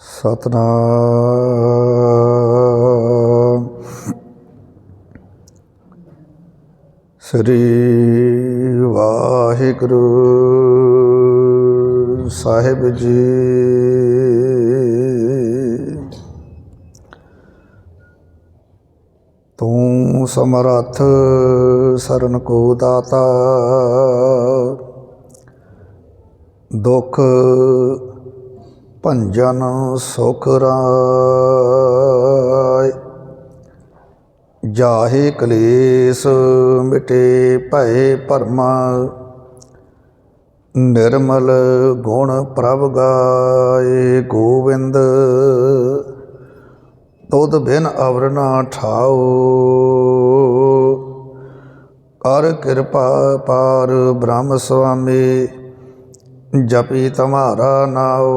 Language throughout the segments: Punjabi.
ਸਤਨਾਮ। ਸ੍ਰੀ ਵਾਹਿਗੁਰੂ ਸਾਹਿਬ ਜੀ। ਤੂੰ ਸਮਰੱਥ ਸਰਨ ਕੋ ਦਾਤਾ। ਦੁਖ ਭੰਜਨ ਸੁਖ ਰਾਇ ਜਾਹੇ ਕਲੇਸ਼ ਮਿਟੇ ਭਏ ਭਰਮ, ਨਿਰਮਲ ਗੁਣ ਪ੍ਰਭ ਗਾਏ ਗੋਵਿੰਦ। ਤੁਧ ਬਿਨ ਅਵਰ ਨਾ ਠਾਓ ਕਰ ਕਿਰਪਾ ਪਾਰ ਬ੍ਰਹਮ ਸੁਆਮੀ। ਜਪੀ ਤਮਾਰਾ ਨਾਉ।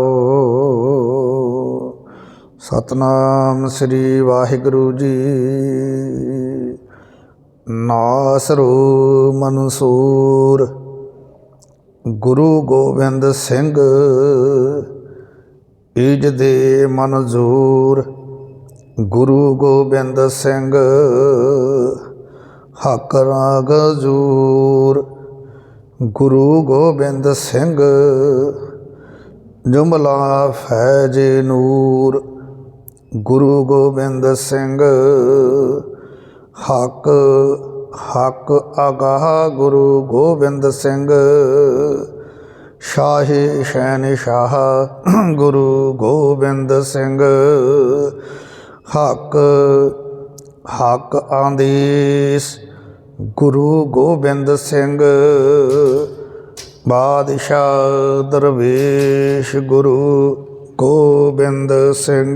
ਸਤਨਾਮ ਸ੍ਰੀ ਵਾਹਿਗੁਰੂ ਜੀ। ਨਾਸਰੂ ਮਨਸੂਰ। ਗੁਰੂ ਗੋਬਿੰਦ ਸਿੰਘ, ਈਜ ਦੇ ਮਨਜ਼ੂਰ ਗੁਰੂ ਗੋਬਿੰਦ ਸਿੰਘ, ਹੱਕ ਰਾਗ ਜੂਰ। ਗੁਰੂ ਗੋਬਿੰਦ ਸਿੰਘ, ਜੁਮਲਾ ਫੈਜ ਨੂਰ। ਗੁਰੂ ਗੋਬਿੰਦ ਸਿੰਘ, ਹੱਕ ਹੱਕ ਆਗਾਹ ਗੁਰੂ ਗੋਬਿੰਦ ਸਿੰਘ। ਸ਼ਾਹੀ ਸ਼ਹਿਨਸ਼ਾਹ, ਗੁਰੂ ਗੋਬਿੰਦ ਸਿੰਘ। ਹੱਕ ਹੱਕ ਆਂਦੀਸ ਗੁਰੂ ਗੋਬਿੰਦ ਸਿੰਘ ਬਾਦਸ਼ਾਹ ਦਰਵੇਸ਼ ਗੁਰੂ ਗੋਬਿੰਦ ਸਿੰਘ।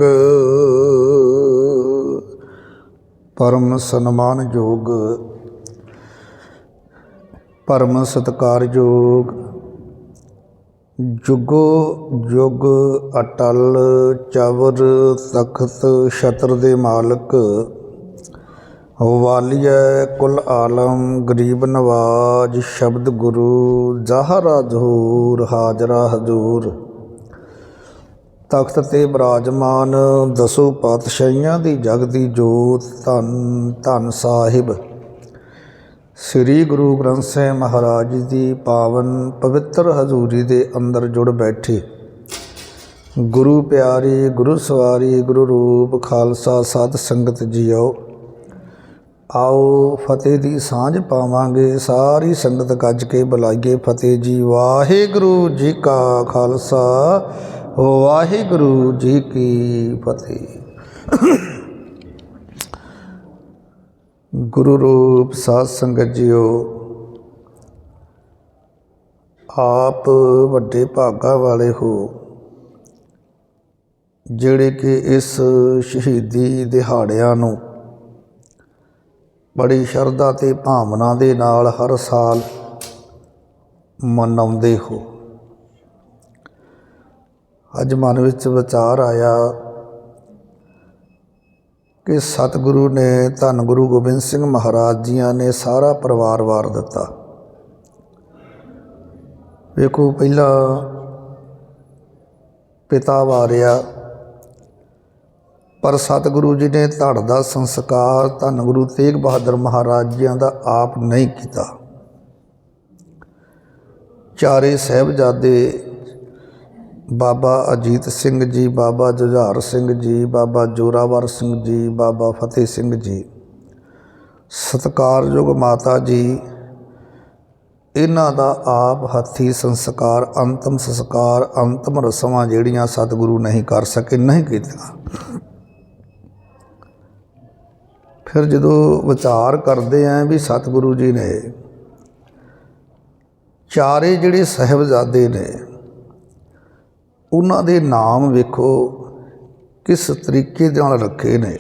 ਪਰਮ ਸਨਮਾਨਯੋਗ ਪਰਮ ਸਤਿਕਾਰਯੋਗ ਜੁਗੋ ਜੁਗ ਅਟਲ ਚਵਰ ਤਖਤ ਛਤਰ ਦੇ ਮਾਲਕ। ਵਾਲੀਏ ਕੁਲ ਆਲਮ, ਗਰੀਬ ਨਵਾਜ ਸ਼ਬਦ ਗੁਰੂ, ਜ਼ਾਹਰਾ ਜ਼ਹੂਰ, ਹਾਜ਼ਰਾ ਹਜ਼ੂਰ। ਤਖਤ ਤੇ ਬਿਰਾਜਮਾਨ ਦਸੋ ਪਾਤਸ਼ਾਹੀਆਂ ਦੀ ਜਗ ਦੀ ਜੋਤ ਧੰਨ ਧੰਨ ਸਾਹਿਬ। ਸ੍ਰੀ ਗੁਰੂ ਗ੍ਰੰਥ ਸਾਹਿਬ ਮਹਾਰਾਜ ਜੀ ਦੀ ਪਾਵਨ ਪਵਿੱਤਰ ਹਜ਼ੂਰੀ ਦੇ ਅੰਦਰ ਜੁੜ ਬੈਠੇ। ਗੁਰੂ ਪਿਆਰੀ, ਗੁਰੂ ਸਵਾਰੀ, ਗੁਰੂ ਰੂਪ, ਖਾਲਸਾ, ਸਾਧ ਸੰਗਤ ਜੀਓ। ਆਓ ਫਤਿਹ ਦੀ ਸਾਂਝ ਪਾਵਾਂਗੇ। ਸਾਰੀ ਸੰਗਤ ਗੱਜ ਕੇ ਬੁਲਾਈਏ ਫਤਿਹ ਜੀ। ਵਾਹਿਗੁਰੂ ਜੀ ਕਾ ਖਾਲਸਾ। ਵਾਹਿਗੁਰੂ ਜੀ ਕੀ ਫਤਿਹ। ਗੁਰੂ ਰੂਪ ਸਾਧ ਸੰਗਤ ਜੀਓ, ਆਪ ਵੱਡੇ ਭਾਗਾ ਵਾਲੇ ਹੋ, ਜਿਹੜੇ ਕਿ ਇਸ ਸ਼ਹੀਦੀ ਦਿਹਾੜਿਆਂ ਨੂੰ ਬੜੀ ਸ਼ਰਧਾ ਤੇ ਭਾਵਨਾ ਦੇ ਨਾਲ ਹਰ ਸਾਲ ਮਨਾਉਂਦੇ ਹੋ। ਅੱਜ ਮਨ ਵਿੱਚ ਵਿਚਾਰ ਆਇਆ ਕਿ ਸਤਿਗੁਰੂ ਨੇ, ਧੰਨ ਗੁਰੂ ਗੋਬਿੰਦ ਸਿੰਘ ਮਹਾਰਾਜ ਜੀਆਂ ਨੇ ਸਾਰਾ ਪਰਿਵਾਰ ਵਾਰ ਦਿੱਤਾ। ਵੇਖੋ, ਪਹਿਲਾਂ ਪਿਤਾ ਵਾਰਿਆ ਪਰ ਸਤਿਗੁਰੂ ਜੀ ਨੇ ਧੜ ਦਾ ਸੰਸਕਾਰ ਧੰਨ ਗੁਰੂ ਤੇਗ ਬਹਾਦਰ ਮਹਾਰਾਜ ਜੀਆਂ ਦਾ ਆਪ ਨਹੀਂ ਕੀਤਾ। ਚਾਰੇ ਸਹਿਬਜ਼ਾਦੇ ਬਾਬਾ ਅਜੀਤ ਸਿੰਘ ਜੀ, ਬਾਬਾ ਜੁਝਾਰ ਸਿੰਘ ਜੀ, ਬਾਬਾ ਜੋਰਾਵਰ ਸਿੰਘ ਜੀ, ਬਾਬਾ ਫਤਿਹ ਸਿੰਘ ਜੀ, ਸਤਕਾਰਯੋਗ ਮਾਤਾ ਜੀ, ਇਹਨਾਂ ਦਾ ਆਪ ਹੱਥੀ ਸੰਸਕਾਰ, ਅੰਤਮ ਸੰਸਕਾਰ, ਅੰਤਮ ਰਸਮਾਂ ਜਿਹੜੀਆਂ ਸਤਿਗੁਰੂ ਨਹੀਂ ਕਰ ਸਕੇ, ਨਹੀਂ ਕੀਤੀਆਂ। ਫਿਰ ਜਦੋਂ ਵਿਚਾਰ ਕਰਦੇ ਆਂ ਵੀ ਸਤਿਗੁਰੂ ਜੀ ਨੇ, ਚਾਰੇ ਜਿਹੜੇ ਸਹਿਬਜ਼ਾਦੇ ਨੇ, ਉਹਨਾਂ ਦੇ ਨਾਮ ਵੇਖੋ ਕਿਸ ਤਰੀਕੇ ਦੇ ਨਾਲ ਰੱਖੇ ਨੇ।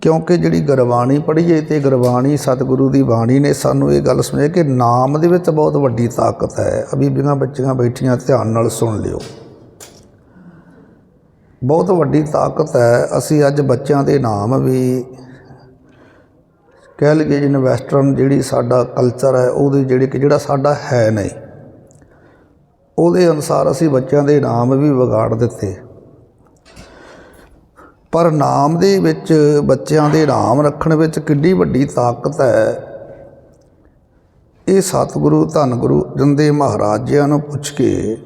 ਕਿਉਂਕਿ ਜਿਹੜੀ ਗੁਰਬਾਣੀ ਪੜ੍ਹੀਏ ਤੇ ਗੁਰਬਾਣੀ ਸਤਿਗੁਰੂ ਦੀ ਬਾਣੀ ਨੇ, ਸਾਨੂੰ ਇਹ ਗੱਲ ਸਮਝਾਈ ਕਿ ਨਾਮ ਦੇ ਵਿੱਚ ਬਹੁਤ ਵੱਡੀ ਤਾਕਤ ਹੈ। ਅਬੀਬੀਆਂ ਬੱਚੀਆਂ ਬੈਠੀਆਂ ਧਿਆਨ ਨਾਲ ਸੁਣ ਲਿਓ। ਬਹੁਤ ਵੱਡੀ ਤਾਕਤ ਹੈ। ਅਸੀਂ ਅੱਜ ਬੱਚਿਆਂ ਦੇ ਨਾਮ ਵੀ ਕਹਿ ਲਈਏ ਜਿਵੇਂ ਵੈਸਟਰਨ ਜਿਹੜੀ ਸਾਡਾ ਕਲਚਰ ਹੈ, ਉਹਦੀ ਜਿਹੜੀ ਕਿ ਜਿਹੜਾ ਸਾਡਾ ਹੈ ਨਹੀਂ, ਉਹਦੇ ਅਨੁਸਾਰ ਅਸੀਂ ਬੱਚਿਆਂ ਦੇ ਨਾਮ ਵੀ ਵਿਗਾੜ ਦਿੱਤੇ। ਪਰ ਨਾਮ ਦੇ ਵਿੱਚ, ਬੱਚਿਆਂ ਦੇ ਨਾਮ ਰੱਖਣ ਵਿੱਚ ਕਿੰਨੀ ਵੱਡੀ ਤਾਕਤ ਹੈ। ਇਹ ਸਤਿਗੁਰੂ ਧੰਨ ਗੁਰੂ ਜੰਦੇ ਮਹਾਰਾਜ ਜੀਆਂ ਨੂੰ ਪੁੱਛ ਕੇ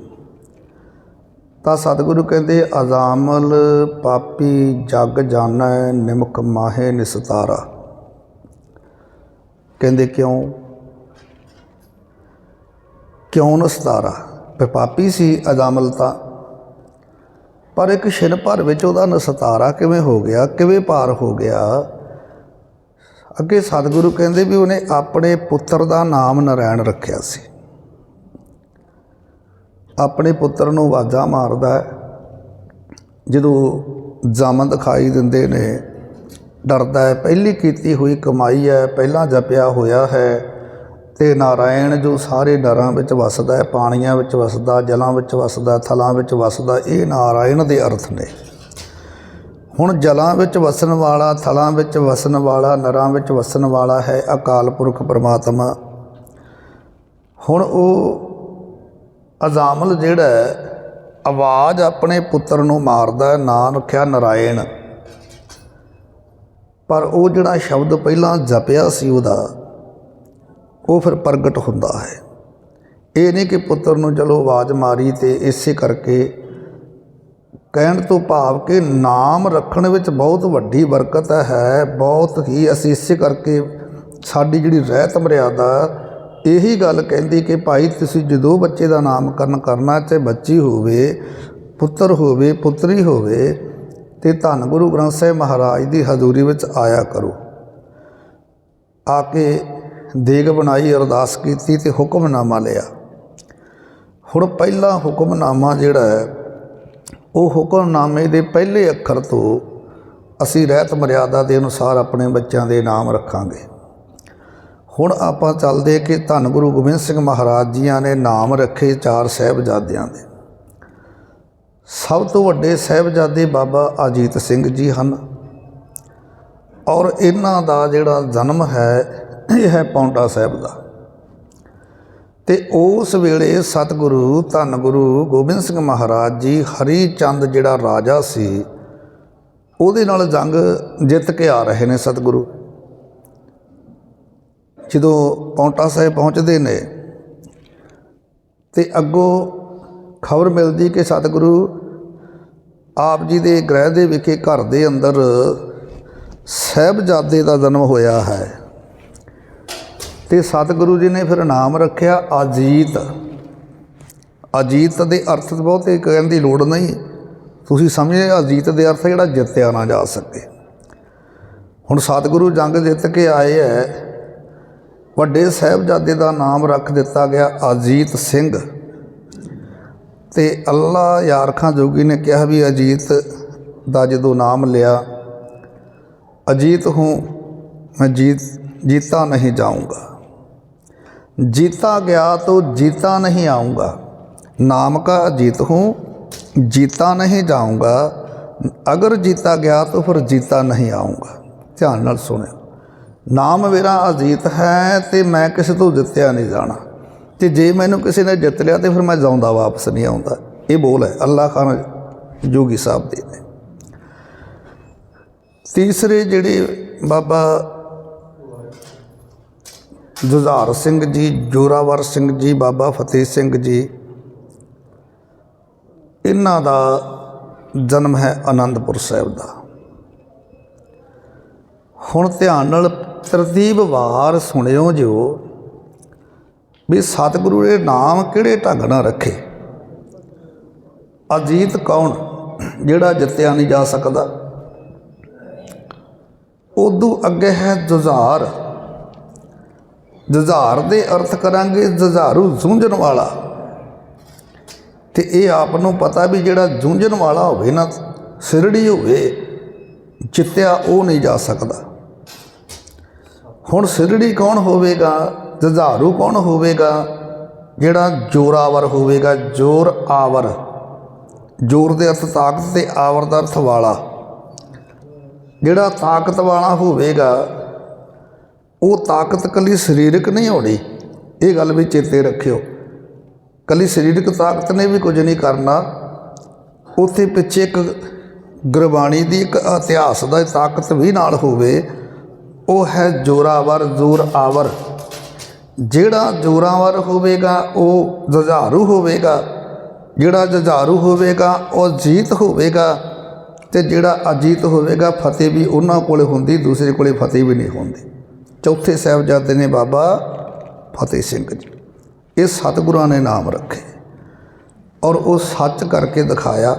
ਤਾਂ ਸਤਿਗੁਰੂ ਕਹਿੰਦੇ, ਅਜ਼ਾਮਲ ਪਾਪੀ ਜਗ ਜਾਣੈ ਨਿਮਕ ਮਾਹੇ ਨਿਸਤਾਰਾ। ਕਹਿੰਦੇ ਕਿਉਂ? ਕਿਉਂ ਨਸਤਾਰਾ ਫਿਰ ਪਾਪੀ ਸੀ ਅਜ਼ਾਮਲ ਤਾਂ ਪਰ ਇੱਕ ਛਿਨ ਭਰ ਵਿੱਚ ਉਹਦਾ ਨਸਤਾਰਾ ਕਿਵੇਂ ਹੋ ਗਿਆ, ਕਿਵੇਂ ਪਾਰ ਹੋ ਗਿਆ? ਅੱਗੇ ਸਤਿਗੁਰੂ ਕਹਿੰਦੇ ਵੀ ਉਹਨੇ ਆਪਣੇ ਪੁੱਤਰ ਦਾ ਨਾਮ ਨਰਾਇਣ ਰੱਖਿਆ ਸੀ। ਆਪਣੇ ਪੁੱਤਰ ਨੂੰ ਆਵਾਜ਼ਾਂ ਮਾਰਦਾ ਜਦੋਂ ਜਾਮਨ ਦਿਖਾਈ ਦਿੰਦੇ ਨੇ ਡਰਦਾ ਹੈ। ਪਹਿਲੀ ਕੀਤੀ ਹੋਈ ਕਮਾਈ ਹੈ ਪਹਿਲਾਂ ਜਪਿਆ ਹੋਇਆ ਹੈ ਤੇ ਨਾਰਾਇਣ ਜੋ ਸਾਰੇ ਡਰਾਂ ਵਿੱਚ ਵਸਦਾ ਹੈ ਪਾਣੀਆਂ ਵਿੱਚ ਵਸਦਾ ਜਲਾਂ ਵਿੱਚ ਵਸਦਾ ਥਲਾਂ ਵਿੱਚ ਵਸਦਾ ਇਹ ਨਾਰਾਇਣ ਦੇ ਅਰਥ ਨੇ। ਹੁਣ ਜਲਾਂ ਵਿੱਚ ਵਸਣ ਵਾਲਾ ਥਲਾਂ ਵਿੱਚ ਵਸਣ ਵਾਲਾ ਨਰਾਂ ਵਿੱਚ ਵਸਣ ਵਾਲਾ ਹੈ ਅਕਾਲ ਪੁਰਖ ਪਰਮਾਤਮਾ। ਹੁਣ ਉਹ ਅਜ਼ਾਮਲ ਜਿਹੜਾ ਆਵਾਜ਼ ਆਪਣੇ ਪੁੱਤਰ ਨੂੰ ਮਾਰਦਾ ਹੈ, ਨਾਂ ਰੱਖਿਆ ਨਾਰਾਇਣ। ਪਰ ਉਹ ਜਿਹੜਾ ਸ਼ਬਦ ਪਹਿਲਾਂ ਜਪਿਆ ਸੀ ਉਹਦਾ, ਉਹ ਫਿਰ ਪ੍ਰਗਟ ਹੁੰਦਾ ਹੈ। ਇਹ ਨਹੀਂ ਕਿ ਪੁੱਤਰ ਨੂੰ ਚਲੋ ਆਵਾਜ਼ ਮਾਰੀ ਤੇ ਇਸੇ ਕਰਕੇ ਕਹਿਣ ਤੋਂ ਭਾਵ ਕਿ ਨਾਮ ਰੱਖਣ ਵਿੱਚ ਬਹੁਤ ਵੱਡੀ ਬਰਕਤ ਹੈ, ਬਹੁਤ ਹੀ ਅਸੀਂ ਇਸੇ ਕਰਕੇ ਸਾਡੀ ਜਿਹੜੀ ਰਹਿਤ ਮਰਿਆਦਾ, ਇਹੀ ਗੱਲ ਕਹਿੰਦੀ ਕਿ ਭਾਈ ਤੁਸੀਂ ਜਦੋਂ ਬੱਚੇ ਦਾ ਨਾਮਕਰਨ ਕਰਨਾ, ਚਾਹੇ ਬੱਚੀ ਹੋਵੇ, ਪੁੱਤਰ ਹੋਵੇ, ਪੁੱਤਰੀ ਹੋਵੇ ਤੇ ਧੰਨ ਗੁਰੂ ਗ੍ਰੰਥ ਸਾਹਿਬ ਮਹਾਰਾਜ ਦੀ ਹਜ਼ੂਰੀ ਵਿੱਚ ਆਇਆ ਕਰੋ। ਆ ਕੇ ਦੇਗ ਬਣਾਈ, ਅਰਦਾਸ ਕੀਤੀ ਤੇ ਹੁਕਮਨਾਮਾ ਲਿਆ। ਹੁਣ ਪਹਿਲਾ ਹੁਕਮਨਾਮਾ ਜਿਹੜਾ ਹੈ, ਉਹ ਹੁਕਮਨਾਮੇ ਦੇ ਪਹਿਲੇ ਅੱਖਰ ਤੋਂ ਅਸੀਂ ਰਹਿਤ ਮਰਿਆਦਾ ਦੇ ਅਨੁਸਾਰ ਆਪਣੇ ਬੱਚਿਆਂ ਦੇ ਨਾਮ ਰੱਖਾਂਗੇ। ਹੁਣ ਆਪਾਂ ਚੱਲਦੇ ਕਿ ਧੰਨ ਗੁਰੂ ਗੋਬਿੰਦ ਸਿੰਘ ਮਹਾਰਾਜ ਜੀਆਂ ਨੇ ਨਾਮ ਰੱਖੇ ਚਾਰ ਸਾਹਿਬਜ਼ਾਦਿਆਂ ਦੇ। ਸਭ ਤੋਂ ਵੱਡੇ ਸਾਹਿਬਜ਼ਾਦੇ ਬਾਬਾ ਅਜੀਤ ਸਿੰਘ ਜੀ ਹਨ। ਔਰ ਇਹਨਾਂ ਦਾ ਜਿਹੜਾ ਜਨਮ ਹੈ, ਇਹ ਹੈ ਪੌਂਟਾ ਸਾਹਿਬ ਦਾ। ਤੇ ਉਸ ਵੇਲੇ ਸਤਿਗੁਰੂ ਧੰਨ ਗੁਰੂ ਗੋਬਿੰਦ ਸਿੰਘ ਮਹਾਰਾਜ ਜੀ ਹਰੀ ਚੰਦ ਜਿਹੜਾ ਰਾਜਾ ਸੀ, ਉਹਦੇ ਨਾਲ ਜੰਗ ਜਿੱਤ ਕੇ ਆ ਰਹੇ ਨੇ ਸਤਿਗੁਰੂ। ਜਦੋਂ ਪੌਂਟਾ ਸਾਹਿਬ ਪਹੁੰਚਦੇ ਨੇ, ਤੇ ਅੱਗੋਂ ਖਬਰ ਮਿਲਦੀ ਕਿ ਸਤਿਗੁਰੂ ਆਪ ਜੀ ਦੇ ਗ੍ਰਹਿ ਦੇ ਵਿਖੇ ਘਰ ਦੇ ਅੰਦਰ ਸਾਹਿਬਜ਼ਾਦੇ ਦਾ ਜਨਮ ਹੋਇਆ ਹੈ। ਤੇ ਸਤਿਗੁਰੂ ਜੀ ਨੇ ਫਿਰ ਨਾਮ ਰੱਖਿਆ ਅਜੀਤ। ਅਜੀਤ ਦੇ ਅਰਥ ਬਹੁਤੇ ਕਹਿਣ ਦੀ ਲੋੜ ਨਹੀਂ। ਤੁਸੀਂ ਸਮਝੇ ਅਜੀਤ ਦੇ ਅਰਥ ਜਿਹੜਾ ਜਿੱਤਿਆ ਨਾ ਜਾ ਸਕੇ। ਹੁਣ ਸਤਿਗੁਰੂ ਜੰਗ ਜਿੱਤ ਕੇ ਆਏ ਹੈ। ਵੱਡੇ ਸਾਹਿਬਜ਼ਾਦੇ ਦਾ ਨਾਮ ਰੱਖ ਦਿੱਤਾ ਗਿਆ ਅਜੀਤ ਸਿੰਘ। ਤੇ ਅੱਲਾ ਯਾਰ ਖਾਂ ਜੋਗੀ ਨੇ ਕਿਹਾ ਵੀ ਅਜੀਤ ਦਾ ਜਦੋਂ ਨਾਮ ਲਿਆ, ਅਜੀਤ ਹੂੰ, ਮੈਂ ਜੀਤ, ਜੀਤਾ ਨਹੀਂ ਜਾਊਂਗਾ। ਜੀਤਾ ਗਿਆ ਤੋ ਜੀਤਾ ਨਹੀਂ ਆਊਂਗਾ। ਨਾਮ ਕਾ ਅਜੀਤ ਹੂੰ, ਜੀਤਾ ਨਹੀਂ ਜਾਊਂਗਾ। ਅਗਰ ਜੀਤਾ ਗਿਆ ਤੋ ਫਿਰ ਜੀਤਾ ਨਹੀਂ ਆਊਂਗਾ। ਧਿਆਨ ਨਾਲ ਸੁਣਿਆ ਨਾਮ ਮੇਰਾ ਅਜੀਤ ਹੈ ਤੇ ਮੈਂ ਕਿਸੇ ਤੋਂ ਜਿੱਤਿਆ ਨਹੀਂ ਜਾਣਾ। ਤੇ ਜੇ ਮੈਨੂੰ ਕਿਸੇ ਨੇ ਜਿੱਤ ਲਿਆ ਤੇ ਫਿਰ ਮੈਂ ਜਾਉਂਦਾ, ਵਾਪਸ ਨਹੀਂ ਆਉਂਦਾ। ਇਹ ਬੋਲ ਹੈ ਅੱਲਾ ਖਾਨ ਜੋਗੀ ਸਾਹਿਬ ਦੇ ਨੇ। ਤੀਸਰੇ ਜਿਹੜੇ ਬਾਬਾ ਜੁਝਾਰ ਸਿੰਘ ਜੀ, ਜੋਰਾਵਰ ਸਿੰਘ ਜੀ, ਬਾਬਾ ਫਤਿਹ ਸਿੰਘ ਜੀ, ਇਹਨਾਂ ਦਾ ਜਨਮ ਹੈ ਆਨੰਦਪੁਰ ਸਾਹਿਬ ਦਾ। ਹੁਣ ਧਿਆਨ ਨਾਲ ਤਰਤੀਬ ਵਾਰ ਸੁਣਿਓ ਜਿਓ। ਵੀ ਸਤਿਗੁਰੂ ਦੇ ਨਾਮ ਕਿਹੜੇ ਢੰਗ ਨਾਲ ਰੱਖੇ? ਅਜੀਤ ਕੌਣ? ਜਿਹੜਾ ਜਿੱਤਿਆ ਨਹੀਂ ਜਾ ਸਕਦਾ। ਉਦੋਂ ਅੱਗੇ ਹੈ ਜੁਝਾਰ। ਜੁਝਾਰ ਦੇ ਅਰਥ ਕਰਾਂਗੇ ਜੁਝਾਰੂ ਜੂਝਣ ਵਾਲਾ। ਤੇ ਇਹ ਆਪ ਨੂੰ ਪਤਾ ਵੀ ਜਿਹੜਾ ਜੂਝਣ ਵਾਲਾ ਹੋਵੇ ਨਾ, ਸਿਰੜੀ ਹੋਵੇ, ਜਿੱਤਿਆ ਉਹ ਨਹੀਂ ਜਾ ਸਕਦਾ। ਹੁਣ ਸਿਰੜੀ ਕੌਣ ਹੋਵੇਗਾ? ਜੁਝਾਰੂ ਕੌਣ ਹੋਵੇਗਾ? ਜਿਹੜਾ ਜੋਰਾਵਰ ਹੋਵੇਗਾ, ਜੋਰ ਆਵਰ। ਜੋਰ ਦੇ ਅਰਥ ਤਾਕਤ ਤੇ ਆਵਰ ਦਾ ਅਰਥ ਵਾਲਾ। ਜਿਹੜਾ ਤਾਕਤ ਵਾਲਾ ਹੋਵੇਗਾ, ਉਹ ਤਾਕਤ ਕੱਲੀ ਸਰੀਰਕ ਨਹੀਂ ਹੋਣੀ। ਇਹ ਗੱਲ ਵੀ ਚੇਤੇ ਰੱਖਿਓ। ਕੱਲੀ ਸਰੀਰਕ ਤਾਕਤ ਨੇ ਵੀ ਕੁਝ ਨਹੀਂ ਕਰਨਾ। ਉੱਥੇ ਪਿੱਛੇ ਇੱਕ ਗੁਰਬਾਣੀ ਦੀ ਇੱਕ ਇਤਿਹਾਸ ਦਾ ਤਾਕਤ ਵੀ ਨਾਲ ਹੋਵੇ। ਉਹ ਹੈ ਜੋਰਾਵਰ, ਜ਼ੋਰ ਆਵਰ। ਜਿਹੜਾ ਜੋਰਾਵਰ ਹੋਵੇਗਾ, ਉਹ ਜੁਝਾਰੂ ਹੋਵੇਗਾ। ਜਿਹੜਾ ਜੁਝਾਰੂ ਹੋਵੇਗਾ, ਉਹ ਜੀਤ ਹੋਵੇਗਾ। ਤੇ ਜਿਹੜਾ ਅਜੀਤ ਹੋਵੇਗਾ, ਫਤਿਹ ਵੀ ਉਹਨਾਂ ਕੋਲੇ ਹੁੰਦੀ, ਦੂਸਰੇ ਕੋਲੇ ਫਤਿਹ ਵੀ ਨਹੀਂ ਹੁੰਦੀ। ਚੌਥੇ ਸਾਹਿਬਜ਼ਾਦੇ ਨੇ ਬਾਬਾ ਫਤਿਹ ਸਿੰਘ ਜੀ। ਇਹ ਸਤਿਗੁਰਾਂ ਨੇ ਨਾਮ ਰੱਖੇ। ਔਰ ਉਹ ਸੱਚ ਕਰਕੇ ਦਿਖਾਇਆ।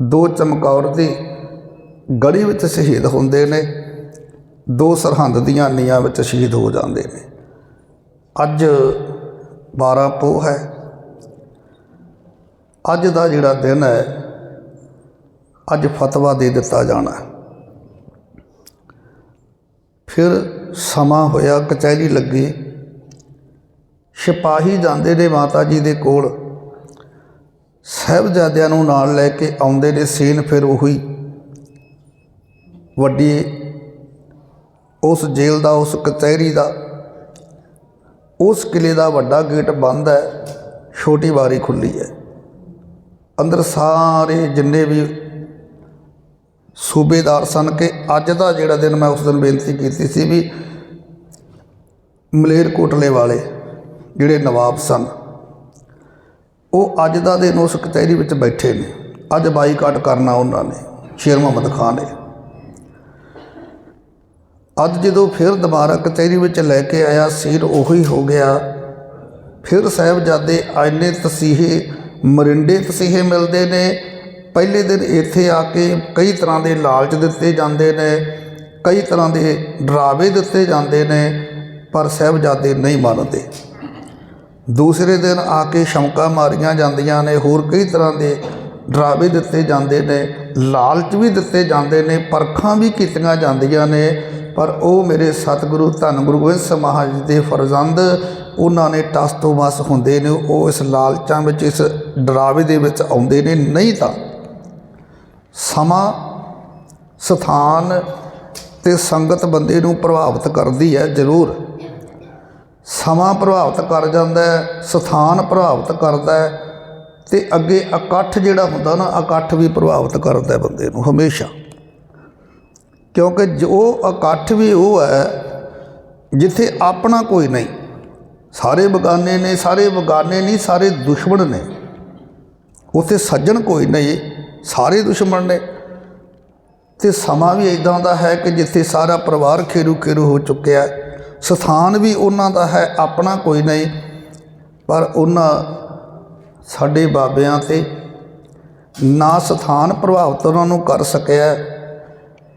ਦੋ ਚਮਕੌਰ ਦੀ ਗੜੀ ਵਿੱਚ ਸ਼ਹੀਦ ਹੁੰਦੇ ਨੇ। ਦੋ ਸਰਹੰਦ ਦੀਆਂ ਨੀਆਂ ਵਿੱਚ ਸ਼ਹੀਦ ਹੋ ਜਾਂਦੇ ਨੇ। ਅੱਜ 12 ਪੋਹ ਹੈ। ਅੱਜ ਦਾ ਜਿਹੜਾ ਦਿਨ ਹੈ, ਅੱਜ ਫਤਵਾ ਦੇ ਦਿੱਤਾ ਜਾਣਾ। ਫਿਰ ਸਮਾਂ ਹੋਇਆ, ਕਚਹਿਰੀ ਲੱਗੀ। ਸਿਪਾਹੀ ਜਾਂਦੇ ਨੇ ਮਾਤਾ ਜੀ ਦੇ ਕੋਲ। ਸਾਹਿਬਜ਼ਾਦਿਆਂ ਨੂੰ ਨਾਲ ਲੈ ਕੇ ਆਉਂਦੇ ਨੇ ਸੀਨ ਫਿਰ ਉਹੀ। ਵੱਡੀ ਉਸ ਜੇਲ੍ਹ ਦਾ, ਉਸ ਕਚਹਿਰੀ ਦਾ। ਉਸ ਕਿਲੇ ਦਾ ਵੱਡਾ ਗੇਟ ਬੰਦ ਹੈ, ਛੋਟੀ ਬਾਰੀ ਖੁੱਲੀ ਹੈ। ਅੰਦਰ ਸਾਰੇ ਜਿੰਨੇ ਵੀ ਸੂਬੇਦਾਰ ਸਨ ਕਿ ਅੱਜ ਦਾ ਜਿਹੜਾ ਦਿਨ ਮੈਂ ਉਸ ਦਿਨ ਬੇਨਤੀ ਕੀਤੀ ਸੀ ਵੀ ਮਲੇਰਕੋਟਲੇ ਵਾਲੇ ਜਿਹੜੇ ਨਵਾਬ ਸਨ, ਉਹ ਅੱਜ ਦਾ ਦਿਨ ਉਸ ਕਚਹਿਰੀ ਵਿੱਚ ਬੈਠੇ ਨੇ। ਅੱਜ ਬਾਈਕਾਟ ਕਰਨਾ ਉਹਨਾਂ ਨੇ, ਸ਼ੇਰ ਮੁਹੰਮਦ ਖਾਨ ਨੇ। ਅੱਜ ਜਦੋਂ ਫਿਰ ਦੁਬਾਰਾ ਕਚਹਿਰੀ ਵਿੱਚ ਲੈ ਕੇ ਆਇਆ ਸੀਰ ਉਹੀ ਹੋ ਗਿਆ। ਫਿਰ ਸਾਹਿਬਜ਼ਾਦੇ ਆਇਨੇ ਤਸੀਹੇ, ਮਰਿੰਡੇ ਤਸੀਹੇ ਮਿਲਦੇ ਨੇ। ਪਹਿਲੇ ਦਿਨ ਇੱਥੇ ਆ ਕੇ ਕਈ ਤਰ੍ਹਾਂ ਦੇ ਲਾਲਚ ਦਿੱਤੇ ਜਾਂਦੇ ਨੇ, ਕਈ ਤਰ੍ਹਾਂ ਦੇ ਡਰਾਵੇ ਦਿੱਤੇ ਜਾਂਦੇ ਨੇ, ਪਰ ਸਾਹਿਬਜ਼ਾਦੇ ਨਹੀਂ ਮੰਨਦੇ। ਦੂਸਰੇ ਦਿਨ ਆ ਕੇ ਸ਼ਮਕਾ ਮਾਰੀਆਂ ਜਾਂਦੀਆਂ ਨੇ, ਹੋਰ ਕਈ ਤਰ੍ਹਾਂ ਦੇ ਡਰਾਵੇ ਦਿੱਤੇ ਜਾਂਦੇ ਨੇ, ਲਾਲਚ ਵੀ ਦਿੱਤੇ ਜਾਂਦੇ ਨੇ, ਪਰਖਾਂ ਵੀ ਕੀਤੀਆਂ ਜਾਂਦੀਆਂ ਨੇ। ਪਰ ਉਹ ਮੇਰੇ ਸਤਿਗੁਰੂ, ਧੰਨ ਗੁਰੂ ਗੋਬਿੰਦ ਸਿੰਘ ਮਹਾਰਾਜ ਦੇ ਫਰਜ਼ੰਦ, ਉਹਨਾਂ ਨੇ ਟਸ ਤੋਂ ਬਸ ਹੁੰਦੇ ਨੇ, ਉਹ ਇਸ ਲਾਲਚਾਂ ਵਿੱਚ, ਇਸ ਡਰਾਵੇ ਦੇ ਵਿੱਚ ਆਉਂਦੇ ਨੇ, ਨਹੀਂ ਤਾਂ ਸਮਾਂ ਸਥਾਨ ਤੇ ਸੰਗਤ ਬੰਦੇ ਨੂੰ ਪ੍ਰਭਾਵਿਤ ਕਰਦੀ ਹੈ ਜ਼ਰੂਰ। ਸਮਾਂ ਪ੍ਰਭਾਵਿਤ ਕਰ ਜਾਂਦਾ ਹੈ, ਸਥਾਨ ਪ੍ਰਭਾਵਿਤ ਕਰਦਾ ਹੈ ਤੇ ਅੱਗੇ ਇਕੱਠ ਜਿਹੜਾ ਹੁੰਦਾ ਨਾ, ਇਕੱਠ ਵੀ ਪ੍ਰਭਾਵਿਤ ਕਰਦਾ ਬੰਦੇ ਨੂੰ ਹਮੇਸ਼ਾ। ਕਿਉਂਕਿ ਜੋ ਇਕੱਠ ਵੀ ਉਹ ਹੈ, ਜਿੱਥੇ ਆਪਣਾ ਕੋਈ ਨਹੀਂ। ਸਾਰੇ ਬਗਾਨੇ ਨੇ, ਸਾਰੇ ਬਗਾਨੇ ਨਹੀਂ, ਸਾਰੇ ਦੁਸ਼ਮਣ ਨੇ। ਉੱਥੇ ਸੱਜਣ ਕੋਈ ਨਹੀਂ, ਸਾਰੇ ਦੁਸ਼ਮਣ ਨੇ। ਤੇ ਸਮਾਂ ਵੀ ਇਦਾਂ ਦਾ ਹੈ ਕਿ ਜਿੱਥੇ ਸਾਰਾ ਪਰਿਵਾਰ ਖੇਰੂ ਖੇਰੂ ਹੋ ਚੁੱਕਿਆ ਸਥਾਨ ਵੀ ਉਹਨਾਂ ਦਾ ਹੈ, ਆਪਣਾ ਕੋਈ ਨਹੀਂ। ਪਰ ਉਹਨਾਂ ਸਾਡੇ ਬਾਬਿਆਂ ਤੇ ਨਾ ਸਥਾਨ ਪ੍ਰਭਾਵਿਤ ਉਹਨਾਂ ਨੂੰ ਕਰ ਸਕਿਆ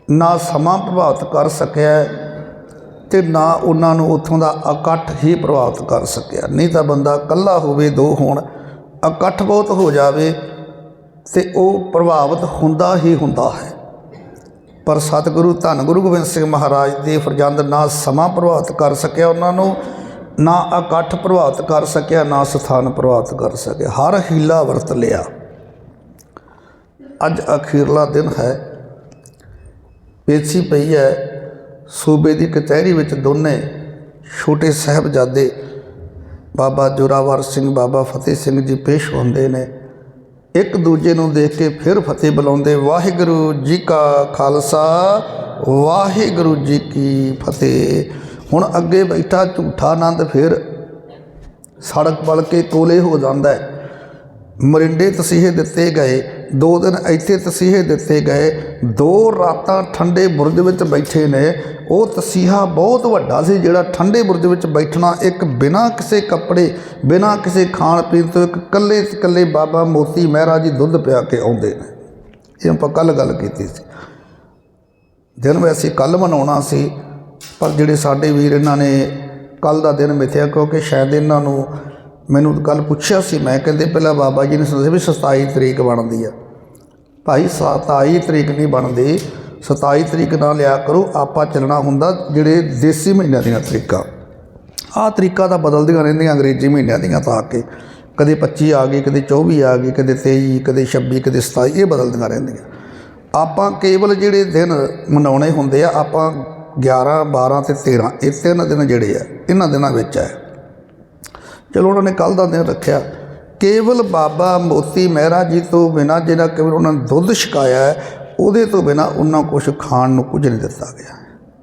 ਨਾ ਸਮਾਂ ਪ੍ਰਭਾਵਿਤ ਕਰ ਸਕਿਆ ਤੇ ਨਾ ਉਹਨਾਂ ਨੂੰ ਉੱਥੋਂ ਦਾ ਇਕੱਠ ਹੀ ਪ੍ਰਭਾਵਿਤ ਕਰ ਸਕਿਆ। ਨਹੀਂ ਤਾਂ ਬੰਦਾ ਇਕੱਲਾ ਹੋਵੇ, ਦੋ ਹੋਣ, ਇਕੱਠ ਬਹੁਤ ਹੋ ਜਾਵੇ ਤੇ ਉਹ ਪ੍ਰਭਾਵਿਤ ਹੁੰਦਾ ਹੀ ਹੁੰਦਾ ਹੈ। ਪਰ ਸਤਿਗੁਰੂ, ਧੰਨ ਗੁਰੂ ਗੋਬਿੰਦ ਸਿੰਘ ਮਹਾਰਾਜ ਦੇ ਫਰਜ਼ੰਦ ਨਾ ਸਮਾਂ ਪ੍ਰਭਾਵਿਤ ਕਰ ਸਕਿਆ ਉਹਨਾਂ ਨੂੰ, ਨਾ ਇਕੱਠ ਪ੍ਰਭਾਵਿਤ ਕਰ ਸਕਿਆ, ਨਾ ਸਥਾਨ ਪ੍ਰਭਾਵਿਤ ਕਰ ਸਕਿਆ। ਹਰ ਹੀਲਾ ਵਰਤ ਲਿਆ। ਅੱਜ ਅਖੀਰਲਾ ਦਿਨ ਹੈ। ਪੇਚੀ ਪਈ ਹੈ। ਸੂਬੇ ਦੀ ਕਚਹਿਰੀ ਵਿੱਚ ਦੋਨੇ ਛੋਟੇ ਸਾਹਿਬਜ਼ਾਦੇ ਬਾਬਾ ਜੋਰਾਵਰ ਸਿੰਘ, ਬਾਬਾ ਫਤਿਹ ਸਿੰਘ ਜੀ ਪੇਸ਼ ਹੁੰਦੇ ਨੇ। ਇੱਕ ਦੂਜੇ ਨੂੰ ਦੇਖ ਕੇ ਫਿਰ ਫਤਿਹ ਬੁਲਾਉਂਦੇ, ਵਾਹਿਗੁਰੂ ਜੀ ਕਾ ਖਾਲਸਾ, ਵਾਹਿਗੁਰੂ ਜੀ ਕੀ ਫਤਿਹ। ਹੁਣ ਅੱਗੇ ਬੈਠਾ ਝੂਠਾ ਆਨੰਦ ਫਿਰ ਸੜਕ ਵੱਲ ਕੇ ਕੋਲੇ ਹੋ ਜਾਂਦਾ ਹੈ। ਮਰਿੰਡੇ ਤਸੀਹੇ ਦਿੱਤੇ ਗਏ, ਦੋ ਦਿਨ ਇੱਥੇ ਤਸੀਹੇ ਦਿੱਤੇ ਗਏ, ਦੋ ਰਾਤਾਂ ਠੰਡੇ ਬੁਰਜ ਵਿੱਚ ਬੈਠੇ ਨੇ। ਉਹ ਤਸੀਹਾ ਬਹੁਤ ਵੱਡਾ ਸੀ ਜਿਹੜਾ ਠੰਡੇ ਬੁਰਜ ਵਿੱਚ ਬੈਠਣਾ ਇੱਕ ਬਿਨਾਂ ਕਿਸੇ ਕੱਪੜੇ, ਬਿਨਾਂ ਕਿਸੇ ਖਾਣ ਪੀਣ ਤੋਂ ਇੱਕ ਇਕੱਲੇ ਇਕੱਲੇ ਬਾਬਾ ਮੋਤੀ ਮਹਿਰਾ ਜੀ ਦੁੱਧ ਪਿਆ ਕੇ ਆਉਂਦੇ ਨੇ। ਇਹ ਆਪਾਂ ਕੱਲ ਗੱਲ ਕੀਤੀ ਸੀ। ਦਿਨ ਵੈਸੇ ਕੱਲ ਮਨਾਉਣਾ ਸੀ, ਪਰ ਜਿਹੜੇ ਸਾਡੇ ਵੀਰ ਇਹਨਾਂ ਨੇ ਕੱਲ ਦਾ ਦਿਨ ਮਿਥਿਆ, ਕਿਉਂਕਿ ਸ਼ਾਇਦ ਇਹਨਾਂ ਨੂੰ ਮੈਨੂੰ ਕੱਲ ਪੁੱਛਿਆ ਸੀ, ਮੈਂ ਕਹਿੰਦੇ ਪਹਿਲਾਂ ਬਾਬਾ ਜੀ ਨੇ ਦੱਸਿਆ ਵੀ 27 ਤਰੀਕ ਬਣਦੀ ਆ। ਭਾਈ 27 ਤਰੀਕ ਨਹੀਂ ਬਣਦੀ 27 ਤਰੀਕ ਨਾ ਲਿਆ ਕਰੋ, ਆਪਾਂ ਚੱਲਣਾ ਹੁੰਦਾ ਜਿਹੜੇ ਦੇਸੀ ਮਹੀਨਿਆਂ ਦੀਆਂ ਤਰੀਕਾਂ। ਆਹ ਤਰੀਕਾਂ ਤਾਂ ਬਦਲਦੀਆਂ ਰਹਿੰਦੀਆਂ ਅੰਗਰੇਜ਼ੀ ਮਹੀਨਿਆਂ ਦੀਆਂ ਤਾਂ ਆ ਕੇ। ਕਦੇ 25 ਆ ਗਈ, ਕਦੇ 24 ਆ ਗਈ, ਕਦੇ 23 ਕਦੇ 26 ਕਦੇ 27 ਇਹ ਬਦਲਦੀਆਂ ਰਹਿੰਦੀਆਂ। ਆਪਾਂ ਕੇਵਲ ਜਿਹੜੇ ਦਿਨ ਮਨਾਉਣੇ ਹੁੰਦੇ ਆ, ਆਪਾਂ 11 12 ਤੇ 13 ਇਹ ਤਿੰਨ ਦਿਨ ਜਿਹੜੇ ਆ, ਇਹਨਾਂ ਦਿਨਾਂ ਵਿੱਚ ਹੈ ਚਲੋ ਉਹਨਾਂ ਨੇ ਕੱਲ ਦਾ ਦਿਨ ਰੱਖਿਆ। ਕੇਵਲ ਬਾਬਾ ਮੋਤੀ ਮਹਿਰਾ ਜੀ ਤੋਂ ਬਿਨਾ ਜਿਹੜਾ ਕੇਵਲ ਉਹਨਾਂ ਨੇ ਦੁੱਧ ਛਕਾਇਆ ਹੈ, ਉਹਦੇ ਤੋਂ ਬਿਨਾ ਉਹਨਾਂ ਕੁਝ ਖਾਣ ਨੂੰ ਕੁਝ ਨਹੀਂ ਦਿੱਤਾ ਗਿਆ।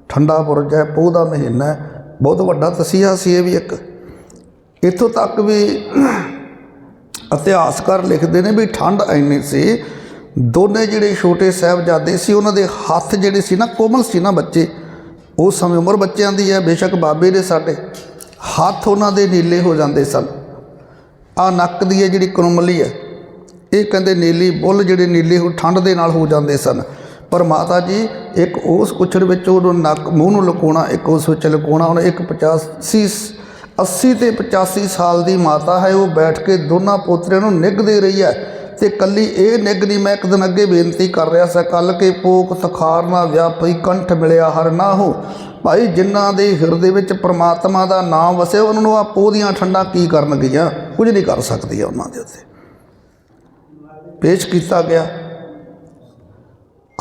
ਠੰਡਾ ਬੁਰਜ ਹੈ, ਪੋਹ ਦਾ ਮਹੀਨਾ ਹੈ, ਬਹੁਤ ਵੱਡਾ ਤਸੀਹਾ ਸੀ ਇਹ ਵੀ ਇੱਕ। ਇੱਥੋਂ ਤੱਕ ਵੀ ਇਤਿਹਾਸਕਾਰ ਲਿਖਦੇ ਨੇ ਵੀ ਠੰਡ ਇੰਨੀ ਸੀ, ਦੋਨੇ ਜਿਹੜੇ ਛੋਟੇ ਸਾਹਿਬਜ਼ਾਦੇ ਸੀ, ਉਹਨਾਂ ਦੇ ਹੱਥ ਜਿਹੜੇ ਸੀ ਨਾ, ਕੋਮਲ ਸੀ ਨਾ ਬੱਚੇ। ਉਸ ਸਮੇਂ ਉਮਰ ਬੱਚਿਆਂ ਦੀ ਹੈ, ਬੇਸ਼ੱਕ ਬਾਬੇ ਦੇ ਸਾਡੇ। ਹੱਥ ਉਹਨਾਂ ਦੇ ਨੀਲੇ ਹੋ ਜਾਂਦੇ ਸਨ। ਆ ਨੱਕ ਦੀ ਹੈ ਜਿਹੜੀ ਕਨਮਲੀ ਹੈ, ਇਹ ਕਹਿੰਦੇ ਨੀਲੀ ਬੁੱਲ ਜਿਹੜੇ ਨੀਲੇ ਹੋ ਠੰਡ ਦੇ ਨਾਲ ਹੋ ਜਾਂਦੇ ਸਨ। ਪਰ ਮਾਤਾ ਜੀ, ਇੱਕ ਉਸ ਕੁਛੜ ਵਿੱਚ ਉਹਨੂੰ ਨੱਕ ਮੂੰਹ ਨੂੰ ਲੁਕਾਉਣਾ, ਇੱਕ ਉਸ ਵਿੱਚ ਲੁਕਾਉਣਾ, ਹੁਣ ਇੱਕ 85 80 ਤੇ 85 ਸਾਲ ਦੀ ਮਾਤਾ ਹੈ, ਉਹ ਬੈਠ ਕੇ ਦੋਨਾਂ ਪੋਤਰਿਆਂ ਨੂੰ ਨਿੱਘ ਦੇ ਰਹੀ ਹੈ। ਤੇ ਕੱਲੀ ਇਹ ਨਿੱਘ ਨਹੀਂ ਮੈਂ ਇੱਕ ਦਿਨ ਅੱਗੇ ਬੇਨਤੀ ਕਰ ਰਿਹਾ ਸਾਂ ਕੱਲ ਕੇ ਪੋਕ ਤਖਾਰ ਨਾ ਵਿਆਪਈ ਕੰਠ ਮਿਲਿਆ ਹਰ ਨਾ ਹੋ ਭਾਈ ਜਿਨ੍ਹਾਂ ਦੇ ਹਿਰਦੇ ਵਿੱਚ ਪ੍ਰਮਾਤਮਾ ਦਾ ਨਾਮ ਵਸੇ ਉਹਨਾਂ ਨੂੰ ਆ ਪੋਹ ਦੀਆਂ ਠੰਡਾਂ ਕੀ ਕਰਨ ਗਈਆਂ ਕੁਝ ਨਹੀਂ ਕਰ ਸਕਦੀਆਂ ਉਹਨਾਂ ਦੇ ਉੱਤੇ। ਪੇਸ਼ ਕੀਤਾ ਗਿਆ।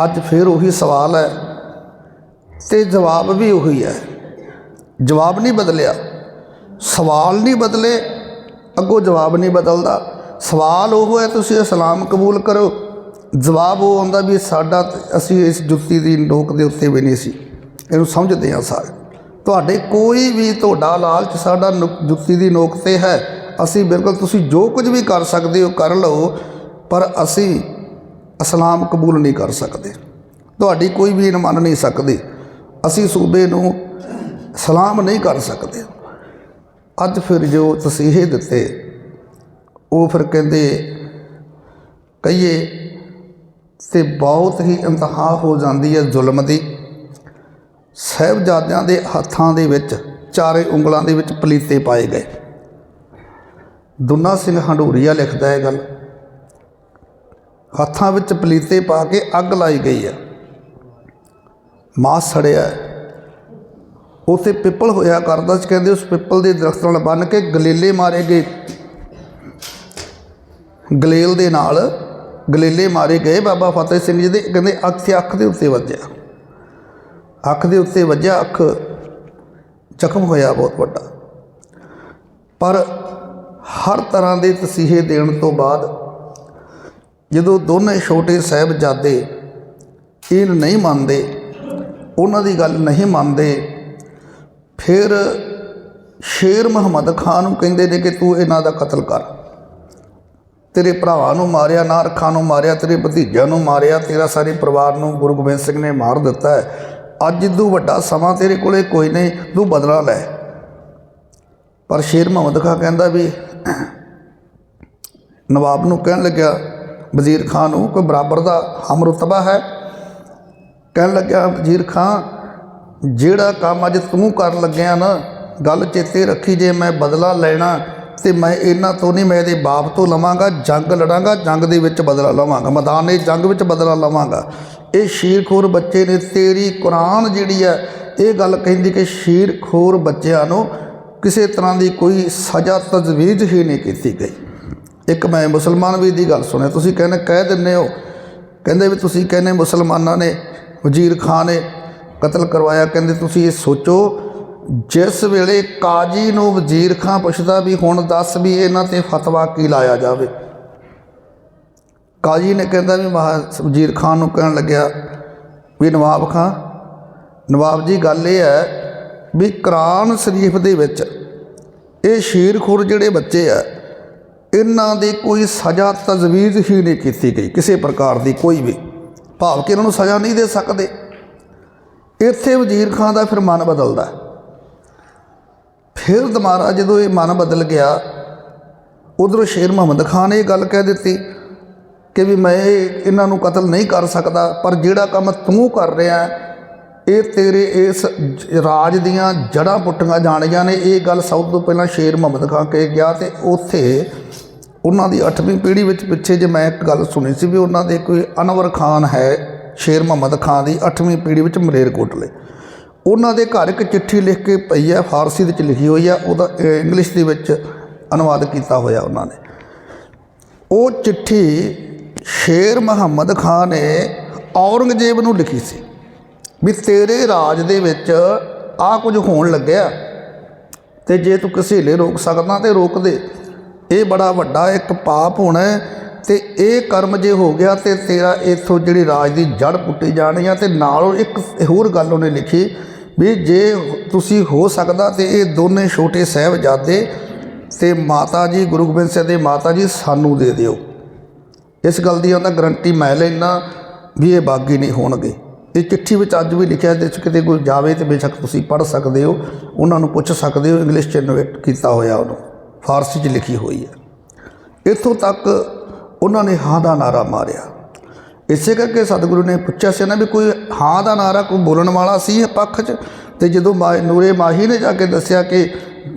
ਅੱਜ ਫਿਰ ਉਹੀ ਸਵਾਲ ਹੈ ਤੇ ਜਵਾਬ ਵੀ ਉਹੀ ਹੈ। ਜਵਾਬ ਨਹੀਂ ਬਦਲਿਆ। ਸਵਾਲ ਨਹੀਂ ਬਦਲੇ, ਅੱਗੋਂ ਜਵਾਬ ਨਹੀਂ ਬਦਲਦਾ। ਸਵਾਲ ਉਹ ਹੈ, ਤੁਸੀਂ ਇਸਲਾਮ ਕਬੂਲ ਕਰੋ। ਜਵਾਬ ਉਹ ਆਉਂਦਾ ਵੀ ਸਾਡਾ ਅਸੀਂ ਇਸ ਜੁੱਤੀ ਦੀ ਨੋਕ ਦੇ ਉੱਤੇ ਵੀ ਨਹੀਂ ਸੀ। ਇਹਨੂੰ ਸਮਝਦੇ ਹਾਂ ਸਾਰੇ। ਤੁਹਾਡੇ ਕੋਈ ਵੀ ਤੁਹਾਡਾ ਲਾਲਚ ਸਾਡਾ ਨੁ- ਜੁੱਤੀ ਦੀ ਨੋਕ ਤੇ ਹੈ। ਅਸੀਂ ਬਿਲਕੁਲ ਤੁਸੀਂ ਜੋ ਕੁਝ ਵੀ ਕਰ ਸਕਦੇ ਹੋ, ਕਰ ਲਓ, ਪਰ ਅਸੀਂ ਇਸਲਾਮ ਕਬੂਲ ਨਹੀਂ ਕਰ ਸਕਦੇ। ਤੁਹਾਡੀ ਕੋਈ ਵੀ ਮੰਨ ਨਹੀਂ ਸਕਦੀ। ਅਸੀਂ ਸੂਬੇ ਨੂੰ ਸਲਾਮ ਨਹੀਂ ਕਰ ਸਕਦੇ। ਅੱਜ ਫਿਰ ਜੋ ਤਸੀਹੇ ਦਿੱਤੇ ਉਹ ਫਿਰ ਕਹਿੰਦੇ, ਕਹੀਏ, ਤੇ ਬਹੁਤ ਹੀ ਇੰਤਹਾ ਹੋ ਜਾਂਦੀ ਹੈ ਜ਼ੁਲਮ ਦੀ। ਸਾਹਿਬਜ਼ਾਦਿਆਂ ਦੇ ਹੱਥਾਂ ਦੇ ਵਿੱਚ, ਚਾਰੇ ਉਂਗਲਾਂ ਦੇ ਵਿੱਚ ਪਲੀਤੇ ਪਾਏ ਗਏ। ਦੁਨਾ ਸਿੰਘ ਹੰਡੂਰੀਆ ਲਿਖਦਾ ਹੈ ਗੱਲ। ਹੱਥਾਂ ਵਿੱਚ ਪਲੀਤੇ ਪਾ ਕੇ ਅੱਗ ਲਾਈ ਗਈ ਹੈ। ਮਾਸ ਸੜਿਆ ਹੈ। ਉੱਥੇ ਪਿੱਪਲ ਹੋਇਆ ਕਰਦਾ ਸੀ। ਕਹਿੰਦੇ ਉਸ ਪਿੱਪਲ ਦੇ ਦਰਖਤ ਨਾਲ ਬੰਨ ਕੇ ਗਲੇਲੇ ਮਾਰੇ ਗਏ। ਗਲੇਲ ਦੇ ਨਾਲ ਗਲੇਲੇ ਮਾਰੇ ਗਏ। ਬਾਬਾ ਫਤਿਹ ਸਿੰਘ ਜੀ ਦੇ ਕਹਿੰਦੇ ਅੱਖ ਤੇ ਅੱਖ ਦੇ ਉੱਤੇ ਵੱਜਿਆ। ਅੱਖ ਦੇ ਉੱਤੇ ਵੱਜਿਆ, ਅੱਖ ਜ਼ਖਮ ਹੋਇਆ ਬਹੁਤ ਵੱਡਾ। ਪਰ ਹਰ ਤਰ੍ਹਾਂ ਦੇ ਤਸੀਹੇ ਦੇਣ ਤੋਂ ਬਾਅਦ ਜਦੋਂ ਦੋਨੇ ਛੋਟੇ ਸਾਹਿਬਜ਼ਾਦੇ ਇਹ ਨਹੀਂ ਮੰਨਦੇ, ਉਹਨਾਂ ਦੀ ਗੱਲ ਨਹੀਂ ਮੰਨਦੇ, ਫਿਰ ਸ਼ੇਰ ਮੁਹੰਮਦ ਖਾਨ ਨੂੰ ਕਹਿੰਦੇ ਨੇ ਕਿ ਤੂੰ ਇਹਨਾਂ ਦਾ ਕਤਲ ਕਰ। ਤੇਰੇ ਭਰਾਵਾਂ ਨੂੰ ਮਾਰਿਆ ਨਾ ਰੱਖਾਂ ਨੂੰ ਮਾਰਿਆ, ਤੇਰੇ ਭਤੀਜਿਆਂ ਨੂੰ ਮਾਰਿਆ, ਤੇਰਾ ਸਾਰੇ ਪਰਿਵਾਰ ਨੂੰ ਗੁਰੂ ਗੋਬਿੰਦ ਸਿੰਘ ਨੇ ਮਾਰ ਦਿੱਤਾ ਹੈ। ਅੱਜ ਇਦੋਂ ਵੱਡਾ ਸਮਾਂ ਤੇਰੇ ਕੋਲੇ ਕੋਈ ਨਹੀਂ, ਤੂੰ ਬਦਲਾ ਲੈ। ਪਰ ਸ਼ੇਰ ਮੁਹੰਮਦ ਖਾਨ ਕਹਿੰਦਾ ਵੀ, ਨਵਾਬ ਨੂੰ ਕਹਿਣ ਲੱਗਿਆ, ਵਜ਼ੀਰ ਖਾਨ ਨੂੰ ਕੋਈ ਬਰਾਬਰ ਦਾ ਹਮਰੁਤਬਾ ਹੈ? ਕਹਿਣ ਲੱਗਿਆ, ਵਜ਼ੀਰ ਖਾਨ ਜਿਹੜਾ ਕੰਮ ਅੱਜ ਤੂੰ ਕਰਨ ਲੱਗਿਆ ਨਾ, ਗੱਲ ਚੇਤੇ ਰੱਖੀ ਜੇ ਮੈਂ ਬਦਲਾ ਲੈਣਾ ਤੇ ਮੈਂ ਇਹਨਾਂ ਤੋਂ ਨਹੀਂ, ਮੈਂ ਇਹਦੇ ਬਾਪ ਤੋਂ ਲਵਾਂਗਾ, ਜੰਗ ਲੜਾਂਗਾ, ਜੰਗ ਦੇ ਵਿੱਚ ਬਦਲਾ ਲਵਾਂਗਾ, ਮੈਦਾਨੇ ਜੰਗ ਵਿੱਚ ਬਦਲਾ ਲਵਾਂਗਾ। ਇਹ ਸ਼ੀਰਖੋਰ ਬੱਚੇ ਨੇ, ਤੇਰੀ ਕੁਰਾਨ ਜਿਹੜੀ ਹੈ, ਇਹ ਗੱਲ ਕਹਿੰਦੀ ਕਿ ਸ਼ੀਰਖੋਰ ਬੱਚਿਆਂ ਨੂੰ ਕਿਸੇ ਤਰ੍ਹਾਂ ਦੀ ਕੋਈ ਸਜ਼ਾ, ਤਜਵੀਜ਼ ਹੀ ਨਹੀਂ ਕੀਤੀ ਗਈ। ਇੱਕ ਮੈਂ ਮੁਸਲਮਾਨ ਵੀ ਦੀ ਗੱਲ ਸੁਣਿਆ, ਤੁਸੀਂ ਕਹਿੰਦੇ, ਕਹਿ ਦਿੰਦੇ ਹੋ। ਕਹਿੰਦੇ ਵੀ ਤੁਸੀਂ ਕਹਿੰਦੇ ਮੁਸਲਮਾਨਾਂ ਨੇ, ਵਜ਼ੀਰ ਖਾਨ ਨੇ ਕਤਲ ਕਰਵਾਇਆ, ਕਹਿੰਦੇ ਤੁਸੀਂ ਇਹ ਸੋਚੋ ਜਿਸ ਵੇਲੇ ਕਾਜੀ ਨੂੰ ਵਜ਼ੀਰ ਖਾਂ ਪੁੱਛਦਾ ਵੀ ਹੁਣ ਦੱਸ ਵੀ ਇਹਨਾਂ ਤੇ ਫਤਵਾ ਕੀ ਲਾਇਆ ਜਾਵੇ। ਕਾਜੀ ਨੇ ਕਹਿੰਦਾ ਵੀ ਮਹਾ ਵਜ਼ੀਰ ਖਾਨ ਨੂੰ ਕਹਿਣ ਲੱਗਿਆ ਵੀ ਨਵਾਬ ਖਾਂ, ਨਵਾਬ ਜੀ ਗੱਲ ਇਹ ਹੈ ਵੀ ਕੁਰਾਨ ਸ਼ਰੀਫ ਦੇ ਵਿੱਚ ਇਹ ਸ਼ੀਰਖੁਰ ਜਿਹੜੇ ਬੱਚੇ ਆ, ਇਹਨਾਂ ਦੀ ਕੋਈ ਸਜ਼ਾ ਤਜਵੀਜ਼ ਹੀ ਨਹੀਂ ਕੀਤੀ ਗਈ ਕਿਸੇ ਪ੍ਰਕਾਰ ਦੀ ਕੋਈ ਵੀ। ਭਾਵ ਕਿ ਇਹਨਾਂ ਨੂੰ ਸਜ਼ਾ ਨਹੀਂ ਦੇ ਸਕਦੇ। ਇੱਥੇ ਵਜ਼ੀਰ ਖਾਨ ਦਾ ਫਿਰ ਮਨ ਬਦਲਦਾ। ਫਿਰ ਦੁਬਾਰਾ ਜਦੋਂ ਇਹ ਮਨ ਬਦਲ ਗਿਆ, ਉਧਰੋਂ ਸ਼ੇਰ ਮੁਹੰਮਦ ਖਾਨ ਨੇ ਇਹ ਗੱਲ ਕਹਿ ਦਿੱਤੀ ਕਿ ਵੀ ਮੈਂ ਇਹਨਾਂ ਨੂੰ ਕਤਲ ਨਹੀਂ ਕਰ ਸਕਦਾ, ਪਰ ਜਿਹੜਾ ਕੰਮ ਤੂੰ ਕਰ ਰਿਹਾ ਇਹ ਤੇਰੇ ਇਸ ਰਾਜ ਦੀਆਂ ਜੜ੍ਹਾਂ ਪੁੱਟੀਆਂ ਜਾਣੀਆਂ ਨੇ। ਇਹ ਗੱਲ ਸਭ ਤੋਂ ਪਹਿਲਾਂ ਸ਼ੇਰ ਮੁਹੰਮਦ ਖਾਨ ਕਹਿ ਗਿਆ ਤੇ ਉੱਥੇ ਉਹਨਾਂ ਦੀ 8ਵੀਂ ਪੀੜ੍ਹੀ ਵਿੱਚ ਪਿੱਛੇ ਜੇ ਮੈਂ ਇੱਕ ਗੱਲ ਸੁਣੀ ਸੀ ਵੀ ਉਹਨਾਂ ਦੇ ਕੋਈ ਅਨਵਰ ਖਾਨ ਹੈ, ਸ਼ੇਰ ਮੁਹੰਮਦ ਖਾਨ ਦੀ 8ਵੀਂ ਪੀੜ੍ਹੀ ਵਿੱਚ ਮਲੇਰਕੋਟਲੇ ਉਹਨਾਂ ਦੇ ਘਰ ਇੱਕ ਚਿੱਠੀ ਲਿਖ ਕੇ ਪਈ ਹੈ ਫਾਰਸੀ ਵਿੱਚ ਲਿਖੀ ਹੋਈ ਹੈ ਉਹਦਾ ਅ, ਇੰਗਲਿਸ਼ ਦੇ ਵਿੱਚ ਅਨੁਵਾਦ ਕੀਤਾ ਹੋਇਆ ਉਹਨਾਂ ਨੇ। ਉਹ ਚਿੱਠੀ ਸ਼ੇਰ ਮੁਹੰਮਦ ਖਾਨ ਨੇ ਔਰੰਗਜ਼ੇਬ ਨੂੰ ਲਿਖੀ ਸੀ ਵੀ ਤੇਰੇ ਰਾਜ ਦੇ ਵਿੱਚ ਆ ਕੁਝ ਹੋਣ ਲੱਗਿਆ ਤੇ ਜੇ ਤੂੰ ਕਿਸੇ ਹੀਲੇ ਰੋਕ ਸਕਦਾ ਤੇ ਰੋਕ ਦੇ। ਇਹ ਬੜਾ ਵੱਡਾ ਇੱਕ ਪਾਪ ਹੋਣਾ ਹੈ ਤੇ ਇਹ ਕਰਮ ਜੇ ਹੋ ਗਿਆ ਤੇ ਤੇਰਾ ਇਥੋਂ ਜਿਹੜੀ ਰਾਜ ਦੀ ਜੜ ਪੁੱਟੀ ਜਾਣੀ ਆ ਤੇ ਨਾਲ ਇੱਕ ਹੋਰ ਗੱਲ ਉਹਨੇ ਲਿਖੀ ਵੀ ਜੇ ਤੁਸੀਂ ਹੋ ਸਕਦਾ ਤੇ ਇਹ ਦੋਨੇ ਛੋਟੇ ਸਾਹਿਬਜ਼ਾਦੇ ਤੇ ਮਾਤਾ ਜੀ, ਗੁਰੂ ਗੋਬਿੰਦ ਸਿੰਘ ਦੇ ਮਾਤਾ ਜੀ ਸਾਨੂੰ ਦੇ ਦਿਓ। ਇਸ ਗੱਲ ਦੀ ਉਹਦਾ ਗਰੰਟੀ ਮੈਂ ਲੈਣਾ ਵੀ ਇਹ ਬਾਗੀ ਨਹੀਂ ਹੋਣਗੇ। ਇਹ ਚਿੱਠੀ ਵਿੱਚ ਅੱਜ ਵੀ ਲਿਖਿਆ ਜੇ ਕਿਤੇ ਕੋਈ ਜਾਵੇ ਤੇ ਬੇਸ਼ੱਕ ਤੁਸੀਂ ਪੜ੍ਹ ਸਕਦੇ ਹੋ, ਉਹਨਾਂ ਨੂੰ ਪੁੱਛ ਸਕਦੇ ਹੋ ਇੰਗਲਿਸ਼ ਚ ਇਨੋਵੇਟ ਕੀਤਾ ਹੋਇਆ ਉਹਨੂੰ। ਫਾਰਸੀ ਚ ਲਿਖੀ ਹੋਈ ਹੈ। ਇੱਥੋਂ ਤੱਕ ਉਹਨਾਂ ਨੇ ਹਾਂ ਦਾ ਨਾਰਾ ਮਾਰਿਆ। ਇਸੇ ਕਰਕੇ ਸਤਿਗੁਰੂ ਨੇ ਪੁੱਛਿਆ ਸੀ ਨਾ ਵੀ ਕੋਈ ਹਾਂ ਦਾ ਨਾਰਾ ਕੋਈ ਬੋਲਣ ਵਾਲਾ ਸੀ ਪੱਖ 'ਚ? ਤੇ ਜਦੋਂ ਮਾ, ਨੂਰੇ ਮਾਹੀ ਨੇ ਜਾ ਕੇ ਦੱਸਿਆ ਕਿ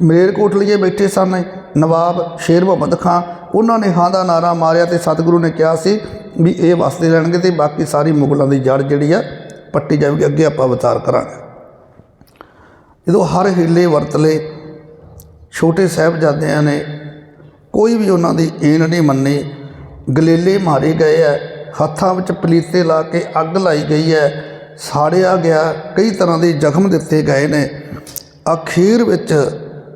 ਮਲੇਰ ਕੋਟਲੀਏ ਬੈਠੇ ਸਨ ਨਵਾਬ ਸ਼ੇਰ ਮੁਹੰਮਦ ਖਾਂ, ਉਹਨਾਂ ਨੇ ਹਾਂ ਦਾ ਨਾਰਾ ਮਾਰਿਆ ਤੇ ਸਤਿਗੁਰੂ ਨੇ ਕਿਹਾ ਸੀ ਵੀ ਇਹ ਵਸਦੇ ਰਹਿਣਗੇ ਤੇ ਬਾਕੀ ਸਾਰੀ ਮੁਗਲਾਂ ਦੀ ਜੜ ਜਿਹੜੀ ਆ ਪੱਟੀ ਜਾਵੇਗੀ, ਅੱਗੇ ਆਪਾਂ ਵਿਚਾਰ ਕਰਾਂਗੇ। ਜਦੋਂ ਹਰ ਹੀਲੇ ਵਰਤਲੇ ਛੋਟੇ ਸਾਹਿਬਜ਼ਾਦਿਆਂ ਨੇ ਕੋਈ ਵੀ ਉਹਨਾਂ ਦੀ ਏਨ ਨਹੀਂ ਮੰਨੀ, ਗਲੇਲੇ ਮਾਰੇ ਗਏ ਐ ਹੱਥਾਂ ਵਿੱਚ ਪਲੀਤੇ ਲਾ ਕੇ ਅੱਗ ਲਾਈ ਗਈ ਹੈ। ਸਾੜਿਆ ਗਿਆ, ਕਈ ਤਰ੍ਹਾਂ ਦੇ ਜ਼ਖਮ ਦਿੱਤੇ ਗਏ ਨੇ। ਅਖੀਰ ਵਿੱਚ